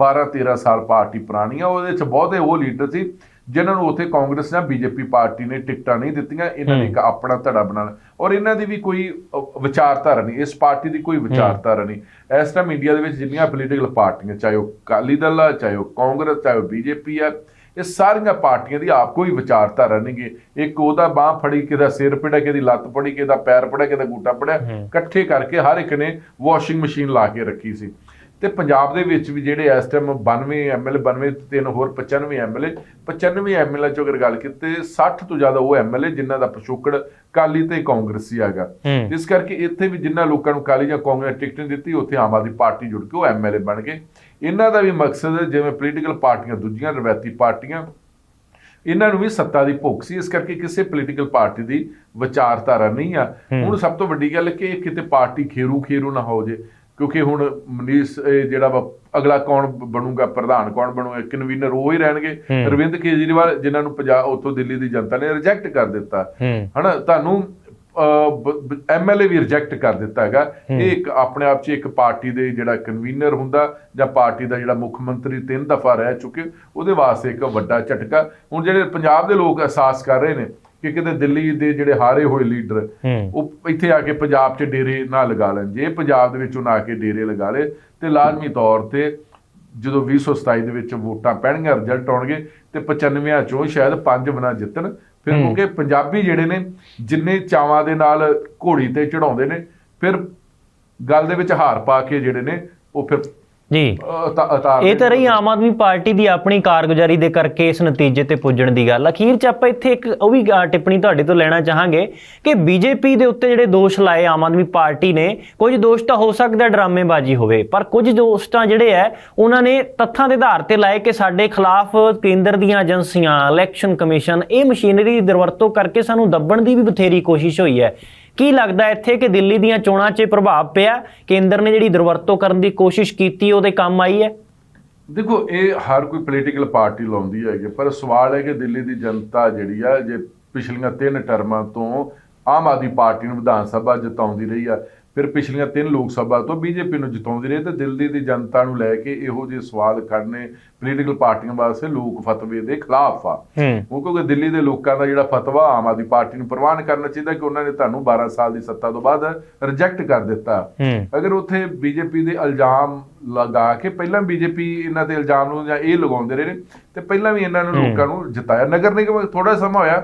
12 13 ਸਾਲ ਪਾਰਟੀ ਪੁਰਾਣੀ ਆ ਉਹਦੇ ਚ ਬਹੁਤੇ ਉਹ ਲੀਡਰ ਸੀ ਜਿਨ੍ਹਾਂ ਨੂੰ ਉੱਥੇ ਕਾਂਗਰਸ ਜਾਂ ਬੀਜੇਪੀ ਪਾਰਟੀ ਨੇ ਟਿਕਟਾਂ ਨਹੀਂ ਦਿੱਤੀਆਂ ਇਹਨਾਂ ਨੇ ਇੱਕ ਆਪਣਾ ਧੜਾ ਬਣਾਉਣਾ ਔਰ ਇਹਨਾਂ ਦੀ ਵੀ ਕੋਈ ਵਿਚਾਰਧਾਰਾ ਨਹੀਂ ਇਸ ਪਾਰਟੀ ਦੀ ਕੋਈ ਵਿਚਾਰਧਾਰਾ ਨਹੀਂ। ਇਸ ਟਾਈਮ ਇੰਡੀਆ ਦੇ ਵਿੱਚ ਜਿੰਨੀਆਂ ਪੋਲੀਟੀਕਲ ਪਾਰਟੀਆਂ ਚਾਹੇ ਉਹ ਅਕਾਲੀ ਦਲ ਆ ਚਾਹੇ ਉਹ ਕਾਂਗਰਸ ਚਾਹੇ ਉਹ ਬੀਜੇਪੀ ਆ ਇਹ ਸਾਰੀਆਂ ਪਾਰਟੀਆਂ ਦੀ ਆਪ ਕੋਈ ਵਿਚਾਰਧਾਰਾ ਨਹੀਂਗੀ ਇੱਕ ਉਹਦਾ ਬਾਹ ਫੜੀ ਕਿਦਾ ਸਿਰ ਪੜਿਆ ਕਿਦੀ ਲੱਤ ਪੜੀ ਕਿਦਾ ਪੈਰ ਪੜਿਆ ਕਿਦਾ ਗੂਟਾ ਪੜਿਆ ਇਕੱਠੇ ਕਰਕੇ ਹਰ ਇੱਕ ਨੇ ਵਾਸ਼ਿੰਗ ਮਸ਼ੀਨ ਲਾ ਕੇ ਰੱਖੀ ਸੀ। ਤੇ ਪੰਜਾਬ ਦੇ ਵਿੱਚ ਵੀ ਜਿਹੜੇ ਇਸ ਟਾਈਮ 92 ਐਮਐਲਏ 92 ਤੇ ਤਿੰਨ ਹੋਰ 95 ਐਮਐਲਏ 95 ਐਮਐਲਏ ਚੋਂ ਅਗਰ ਗੱਲ ਕੀਤੀ 60 ਤੋਂ ਜ਼ਿਆਦਾ ਉਹ ਐਮਐਲਏ ਜਿਨ੍ਹਾਂ ਦਾ ਪਿਛੋਕੜ ਕਾਲੀ ਤੇ ਕਾਂਗਰਸੀ ਹੈਗਾ। ਇਸ ਕਰਕੇ ਇੱਥੇ ਵੀ ਜਿਨ੍ਹਾਂ ਲੋਕਾਂ ਨੂੰ ਕਾਲੀ ਜਾਂ ਕਾਂਗਰਸ ਟਿਕਟ ਨਹੀਂ ਦਿੱਤੀ ਉੱਥੇ ਆਮ ਆਦਮੀ ਪਾਰਟੀ ਜੁੜ ਕੇ ਉਹ ਐਮਐਲਏ ਬਣ ਗਏ। ਇਹਨਾਂ ਦਾ ਵੀ ਮਕਸਦ ਜਿਵੇਂ ਪੋਲੀਟੀਕਲ ਪਾਰਟੀਆਂ ਦੂਜੀਆਂ ਰਵਾਇਤੀ ਪਾਰਟੀਆਂ ਇਹਨਾਂ ਨੂੰ ਵੀ ਸੱਤਾ ਦੀ ਭੁੱਖ ਸੀ। ਇਸ ਕਰਕੇ ਕਿਸੇ ਪੋਲੀਟੀਕਲ ਪਾਰਟੀ ਦੀ ਵਿਚਾਰਧਾਰਾ ਨਹੀਂ ਆ। ਹੁਣ ਸਭ ਤੋਂ ਵੱਡੀ ਗੱਲ ਕਿ ਇਹ ਕਿਤੇ ਪਾਰਟੀ ਖੇਰੂ ਖੇਰੂ ਨਾ ਹੋ ਜੇ। ਕਿਉਂਕਿ ਹੁਣ ਮਨੀਸ਼ ਜਿਹੜਾ ਵਾ ਅਗਲਾ ਕੌਣ ਬਣੂਗਾ ਪ੍ਰਧਾਨ ਕੌਣ ਬਣੂਗਾ ਕਨਵੀਨਰ ਉਹ ਹੀ ਰਹਿਣਗੇ। ਅਰਵਿੰਦ ਕੇਜਰੀਵਾਲ ਜਿਨ੍ਹਾਂ ਨੂੰ ਪੰਜਾਬ ਉੱਥੋਂ ਦਿੱਲੀ ਦੀ ਜਨਤਾ ਨੇ ਰਿਜੈਕਟ ਕਰ ਦਿੱਤਾ। ਹਨਾ ਤੁਹਾਨੂੰ ਐਮਐਲਏ ਵੀ ਰਿਜੈਕਟ ਕਰ ਦਿੱਤਾ ਹੈਗਾ। ਇਹ ਇੱਕ ਆਪਣੇ ਆਪ 'ਚ ਇੱਕ ਪਾਰਟੀ ਦੇ ਜਿਹੜਾ ਕਨਵੀਨਰ ਹੁੰਦਾ ਜਾਂ ਪਾਰਟੀ ਦਾ ਜਿਹੜਾ ਮੁੱਖ ਮੰਤਰੀ ਤਿੰਨ ਦਫਾ ਰਹਿ ਚੁੱਕੇ ਉਹਦੇ ਵਾਸਤੇ ਇੱਕ ਵੱਡਾ ਝਟਕਾ। ਹੁਣ ਜਿਹੜੇ ਪੰਜਾਬ ਦੇ ਲੋਕ ਅਹਿਸਾਸ ਕਰ ਰਹੇ ਨੇ ਕਿ ਕਿਤੇ ਦਿੱਲੀ ਦੇ ਜਿਹੜੇ ਹਾਰੇ ਹੋਏ ਲੀਡਰ ਉਹ ਇੱਥੇ ਆ ਕੇ ਪੰਜਾਬ 'ਚ ਡੇਰੇ ਨਾ ਲਗਾ ਲੈਣ। ਜੇ ਪੰਜਾਬ ਦੇ ਵਿੱਚ ਉਹਨਾਂ ਆ ਕੇ ਡੇਰੇ ਲਗਾ ਲੇ ਤੇ ਲਾਜ਼ਮੀ ਤੌਰ ਤੇ ਜਦੋਂ 2027 ਦੇ ਵਿੱਚ ਵੋਟਾਂ ਪੈਣਗੀਆਂ ਰਿਜ਼ਲਟ ਆਉਣਗੇ ਤੇ 95 ਚੋਂ ਸ਼ਾਇਦ ਪੰਜ ਬਣਾ ਜਿੱਤਣ। ਫਿਰ ਕਿਉਂਕਿ ਪੰਜਾਬੀ ਜਿਹੜੇ ਨੇ ਜਿੰਨੇ ਚਾਵਾਂ ਦੇ ਨਾਲ ਘੋੜੀ ਤੇ ਚੜਾਉਂਦੇ ਨੇ ਫਿਰ ਗੱਲ ਦੇ ਵਿੱਚ ਹਾਰ ਪਾ ਕੇ ਜਿਹੜੇ ਨੇ ਉਹ ਫਿਰ
ਜੀ। ਇਹ ਤਾਂ ਰਹੀ ਆਮ ਆਦਮੀ ਪਾਰਟੀ ਦੀ ਆਪਣੀ ਕਾਰਗੁਜ਼ਾਰੀ ਦੇ ਕਰਕੇ ਇਸ ਨਤੀਜੇ ਤੇ ਪੁੱਜਣ ਦੀ ਗੱਲ। ਅਖੀਰ 'ਚ ਆਪਾਂ ਇੱਥੇ ਇੱਕ ਉਹ ਵੀ ਟਿੱਪਣੀ ਤੁਹਾਡੇ ਤੋਂ ਲੈਣਾ ਚਾਹਾਂਗੇ ਕਿ ਬੀਜੇਪੀ ਦੇ ਉੱਤੇ ਜਿਹੜੇ ਦੋਸ਼ ਲਾਏ ਆਮ ਆਦਮੀ ਪਾਰਟੀ ਨੇ ਕੁਝ ਦੋਸ਼ ਤਾਂ ਹੋ ਸਕਦਾ ਡਰਾਮੇਬਾਜ਼ੀ ਹੋਵੇ ਪਰ ਕੁਝ ਦੋਸ਼ ਤਾਂ ਜਿਹੜੇ ਹੈ ਉਹਨਾਂ ਨੇ ਤੱਥਾਂ ਦੇ ਆਧਾਰ ਤੇ ਲਾਏ ਕਿ ਸਾਡੇ ਖਿਲਾਫ ਕੇਂਦਰ ਦੀਆਂ ਏਜੰਸੀਆਂ ਇਲੈਕਸ਼ਨ ਕਮਿਸ਼ਨ ਇਹ ਮਸ਼ੀਨਰੀ ਦੀ ਦੁਰਵਰਤੋਂ ਕਰਕੇ ਸਾਨੂੰ ਦੱਬਣ ਦੀ ਵੀ ਬਥੇਰੀ ਕੋਸ਼ਿਸ਼ ਹੋਈ ਹੈ ਕੀ ਲੱਗਦਾ ਇੱਥੇ ਕਿ ਦਿੱਲੀ ਦੀਆਂ ਚੋਣਾਂ 'ਚ ਪ੍ਰਭਾਵ ਪਿਆ? ਕੇਂਦਰ ਨੇ ਜਿਹੜੀ ਦੁਰਵਰਤੋਂ ਕਰਨ ਦੀ ਕੋਸ਼ਿਸ਼ ਕੀਤੀ, ਉਹਦੇ ਕੰਮ ਆਈ ਹੈ?
ਦੇਖੋ, ਇਹ ਹਰ ਕੋਈ ਪੋਲੀਟੀਕਲ ਪਾਰਟੀ ਲਾਉਂਦੀ ਹੈਗੀ ਪਰ ਸਵਾਲ ਹੈ ਕਿ ਦਿੱਲੀ ਦੀ ਜਨਤਾ ਜਿਹੜੀ ਆ, ਜੇ ਪਿਛਲੀਆਂ ਤਿੰਨ ਟਰਮਾਂ ਤੋਂ ਆਮ ਆਦਮੀ ਪਾਰਟੀ ਨੂੰ ਵਿਧਾਨ ਸਭਾ ਜਿਤਾਉਂਦੀ ਰਹੀ ਆ ਫਿਰ ਪਿਛਲੀਆਂ ਤਿੰਨ ਲੋਕ ਸਭਾ ਤੋਂ ਬੀਜੇਪੀ ਨੂੰ ਜਿਤਾਉਂਦੀ ਰਹੀ ਤੇ ਦਿੱਲੀ ਦੀ ਜਨਤਾ ਨੂੰ ਲੈ ਕੇ ਇਹੋ ਜਿਹੇ ਸਵਾਲ ਖੜਨੇ ਪੋਲੀਟੀਕਲ ਪਾਰਟੀਆਂ ਵਾਸਤੇ ਲੋਕ ਫਤਵੇ ਦੇ ਖਿਲਾਫ ਆ। ਉਹ ਕਿਉਂਕਿ ਦਿੱਲੀ ਦੇ ਲੋਕਾਂ ਦਾ ਜਿਹੜਾ ਫਤਵਾ ਆਮ ਆਦਮੀ ਪਾਰਟੀ ਨੂੰ ਪ੍ਰਵਾਨ ਕਰਨਾ ਚਾਹੀਦਾ ਕਿ ਉਹਨਾਂ ਨੇ ਤੁਹਾਨੂੰ 12 ਸਾਲ ਦੀ ਸੱਤਾ ਤੋਂ ਬਾਅਦ ਰਿਜੈਕਟ ਕਰ ਦਿੱਤਾ। ਅਗਰ ਉੱਥੇ ਬੀਜੇਪੀ ਦੇ ਇਲਜ਼ਾਮ ਲਗਾ ਕੇ ਪਹਿਲਾਂ ਬੀਜੇਪੀ ਇਹਨਾਂ ਦੇ ਇਲਜ਼ਾਮ ਨੂੰ ਜਾਂ ਇਹ ਲਗਾਉਂਦੇ ਰਹੇ ਨੇ ਤੇ ਪਹਿਲਾਂ ਵੀ ਇਹਨਾਂ ਨੂੰ ਲੋਕਾਂ ਨੂੰ ਜਿਤਾਇਆ। ਨਗਰ ਨਿਗਮ ਥੋੜਾ ਸਮਾਂ ਹੋਇਆ।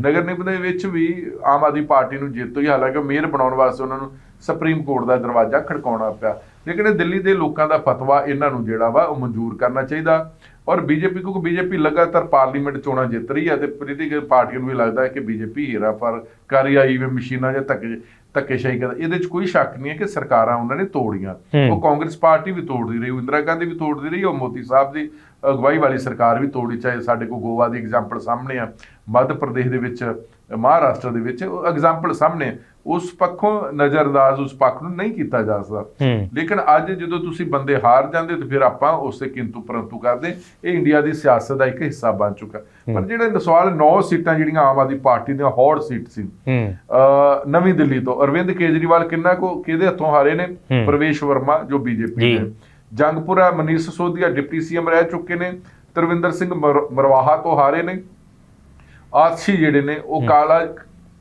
ਨਗਰ ਨਿਗਮ ਦੇ ਵਿੱਚ ਵੀ ਆਮ ਆਦਮੀ ਪਾਰਟੀ ਨੂੰ ਜਿੱਤ ਹੋਈ। ਹਾਲਾਂਕਿ ਮੇਅਰ ਬਣਾਉਣ ਵਾਸਤੇ ਉਹਨਾਂ ਨੂੰ ਸੁਪਰੀਮ ਕੋਰਟ ਦਾ ਦਰਵਾਜ਼ਾ ਖੜਕਾਉਣਾ ਪਿਆ ਲੇਕਿਨ ਇਹ ਦਿੱਲੀ ਦੇ ਲੋਕਾਂ ਦਾ ਫਤਵਾ ਇਹਨਾਂ ਨੂੰ ਜਿਹੜਾ ਵਾ ਉਹ ਮਨਜ਼ੂਰ ਕਰਨਾ ਚਾਹੀਦਾ ਔਰ ਬੀਜੇਪੀ ਕਿਉਂਕਿ ਬੀਜੇਪੀ ਲਗਾਤਾਰ ਪਾਰਲੀਮੈਂਟ ਚੋਣਾਂ ਜਿੱਤ ਰਹੀ ਹੈ ਤੇ ਪੋਲੀਟੀਕਲ ਪਾਰਟੀਆਂ ਨੂੰ ਵੀ ਲੱਗਦਾ ਹੈ ਕਿ ਬੀਜੇਪੀ ਹੀਰਾ ਪਰ ਕਰ ਆਈ ਵੇ ਮਸ਼ੀਨਾਂ ਜਾਂ ਧੱਕੇ ਧੱਕੇਸ਼ਾਹੀ ਕਰਦਾ ਇਹਦੇ ਵਿੱਚ ਕੋਈ ਸ਼ੱਕ ਨਹੀਂ ਹੈ ਕਿ ਸਰਕਾਰਾਂ ਉਹਨਾਂ ਨੇ ਤੋੜੀਆਂ। ਉਹ ਕਾਂਗਰਸ ਪਾਰਟੀ ਵੀ ਤੋੜਦੀ ਰਹੀ ਇੰਦਰਾ ਗਾਂਧੀ ਵੀ ਤੋੜਦੀ ਰਹੀ ਉਹ ਮੋਦੀ ਸਾਹਿਬ ਦੀ ਅਗਵਾਈ ਵਾਲੀ ਸਰਕਾਰ ਵੀ ਤੋੜੀ ਚਾਹੇ ਸਾਡੇ ਕੋਲ ਗੋਆ ਦੀ ਐਗਜ਼ਾਮਪਲ ਸਾਹਮਣੇ ਆ ਮੱਧ ਪ੍ਰਦੇਸ਼ ਦੇ ਵਿੱਚ ਮਹਾਰਾਸ਼ਟਰ ਦੇ ਵਿੱਚ ਐਗਜ਼ਾਮਪਲ ਸਾਹਮਣੇ। ਉਸ ਪੱਖੋਂ ਨਜ਼ਰਅੰਦਾਜ਼ ਉਸ ਪੱਖ ਨੂੰ ਨਹੀਂ ਕੀਤਾ ਜਾ ਸਕਦਾ। ਲੇਕਿਨ ਅੱਜ ਜਦੋਂ ਤੁਸੀਂ ਬੰਦੇ ਹਾਰ ਜਾਂਦੇ ਤੇ ਫਿਰ ਆਪਾਂ ਉਸੇ ਕਿੰਤੂ ਪਰੰਤੂ ਕਰਦੇ ਇਹ ਇੰਡੀਆ ਦੀ ਸਿਆਸਤ ਦਾ ਇੱਕ ਹਿੱਸਾ ਬਣ ਚੁੱਕਾ। ਪਰ ਜਿਹੜੇ ਸਵਾਲ 9 ਸੀਟਾਂ ਜਿਹੜੀਆਂ ਆਮ ਆਦਮੀ ਪਾਰਟੀ ਦੀਆਂ ਹੌੜ ਸੀਟ ਸੀ। ਨਵੀਂ ਦਿੱਲੀ ਤੋਂ। ਅਰਵਿੰਦ ਕੇਜਰੀਵਾਲ ਕਿੰਨਾ ਕੋ ਕਿਹਦੇ ਹੱਥੋਂ ਹਾਰੇ ਨੇ। ਪ੍ਰਵੇਸ਼ ਵਰਮਾ ਜੋ ਬੀਜੇਪੀ। ਦੇ। ਜੰਗਪੁਰਾ ਮਨੀਸ਼ ਸੋਧੀਆ ਡਿਪਟੀ ਸੀਐਮ ਰਹਿ ਚੁੱਕੇ ਨੇ। ਤਰਵਿੰਦਰ ਸਿੰਘ ਮਰ- ਮਰਵਾਹਾ ਤੋਂ ਹਾਰੇ ਨੇ। ਆਤਸ਼ੀ ਜਿਹੜੇ ਨੇ ਉਹ ਕਾਲਾ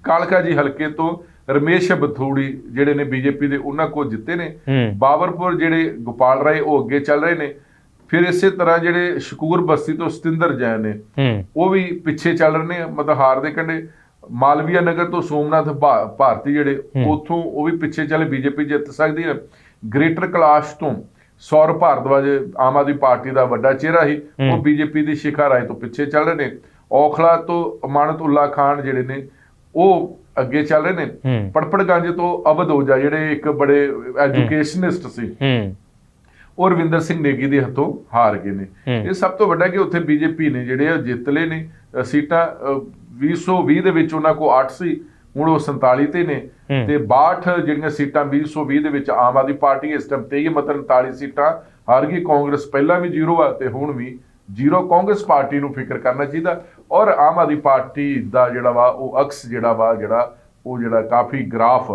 ਕਾਲਕਾ ਜੀ ਹਲਕੇ ਤੋਂ ਰਮੇਸ਼ ਬਥੂੜੀ ਜਿਹੜੇ ਨੇ ਬੀਜੇਪੀ ਦੇ ਉਹਨਾਂ ਕੋ ਜਿੱਤੇ ਨੇ।
ਹੂੰ।
ਬਾਬਰਪੁਰ ਜਿਹੜੇ ਗੋਪਾਲ ਰਾਏ ਉਹ ਅੱਗੇ ਚੱਲ ਰਹੇ ਨੇ। ਫਿਰ ਇਸੇ ਤਰ੍ਹਾਂ ਜਿਹੜੇ ਸ਼ਕੂਰ ਬਸਤੀ ਤੋਂ ਸਤਿੰਦਰ ਜੈਨ ਨੇ
ਹੂੰ।
ਉਹ ਵੀ ਪਿੱਛੇ ਚੱਲ ਰਹੇ ਨੇ ਮਤਲਬ ਹਾਰ ਦੇ ਕੰਢੇ। ਮਾਲਵੀਆ ਨਗਰ ਤੋਂ ਸੋਮਨਾਥ ਭਾਰਤੀ ਜਿਹੜੇ ਉਥੋਂ ਉਹ ਵੀ ਪਿੱਛੇ ਚੱਲੇ ਬੀਜੇਪੀ ਜਿੱਤ ਸਕਦੀ ਹੈ। ਗ੍ਰੇਟਰ ਕਲਾਸ਼ ਤੋਂ ਸੌਰਵ ਭਾਰਦਵਾਜ ਆਮ ਆਦਮੀ ਪਾਰਟੀ ਦਾ ਵੱਡਾ ਚਿਹਰਾ ਸੀ। ਉਹ ਬੀਜੇਪੀ ਦੀ ਸ਼ਿਖਾ ਰਾਏ ਤੋਂ ਪਿੱਛੇ ਚੱਲ ਰਹੇ ਨੇ। ਔਖਲਾ ਤੋਂ ਅਮਾਨਤ ਉੱਲਾ ਖਾਨ ਜਿਹੜੇ ਨੇ ਉਹ ਅੱਗੇ ਚੱਲ ਰਹੇ ਨੇ।
ਹੂੰ।
ਪੜਪੜਗੰਜ ਤੋਂ ਅਵਧ ਓਜਾ ਜਿਹੜੇ ਇੱਕ ਬੜੇ ਐਜੂਕੇਸ਼ਨਿਸਟ ਸੀ।
ਹੂੰ।
ਉਹ ਰਵਿੰਦਰ ਸਿੰਘ ਨੇਗੀ ਦੇ ਹੱਥੋਂ ਹਾਰ ਗਏ ਨੇ।
ਹੂੰ।
ਇਹ ਸਭ ਤੋਂ ਵੱਡਾ ਕਿ ਉੱਥੇ ਬੀਜੇਪੀ ਨੇ ਜਿਹੜੇ ਜਿੱਤ ਲਏ ਨੇ। ਸੀਟਾਂ ਅ, 2020 ਦੇ ਵਿੱਚ ਉਹਨਾਂ ਕੋ 8 ਸੀ ਹੁਣ ਉਹ 47 ਤੇ ਨੇ।
ਹੂੰ।
ਤੇ 62 ਜਿਹੜੀਆਂ ਸੀਟਾਂ 2020 ਦੇ ਵਿੱਚ ਆਮ ਆਦਮੀ ਪਾਰਟੀ ਇਸ ਟਾਈਮ 23 ਮਤਲਬ 39 ਸੀਟਾਂ ਹਾਰ ਗਈ। ਕਾਂਗਰਸ ਪਹਿਲਾਂ ਵੀ ਜ਼ੀਰੋ ਆ ਤੇ ਹੁਣ ਵੀ ਜ਼ੀਰੋ। ਕਾਂਗਰਸ ਪਾਰਟੀ ਨੂੰ ਫਿਕਰ ਕਰਨਾ ਚਾਹੀਦਾ। ਔਰ ਆਮ ਆਦਮੀ ਪਾਰਟੀ ਦਾ ਜਿਹੜਾ ਵਾ, ਉਹ ਅਕਸ ਜਿਹੜਾ ਵਾ, ਜਿਹੜਾ ਉਹ ਜਿਹੜਾ ਕਾਫੀ ਗ੍ਰਾਫ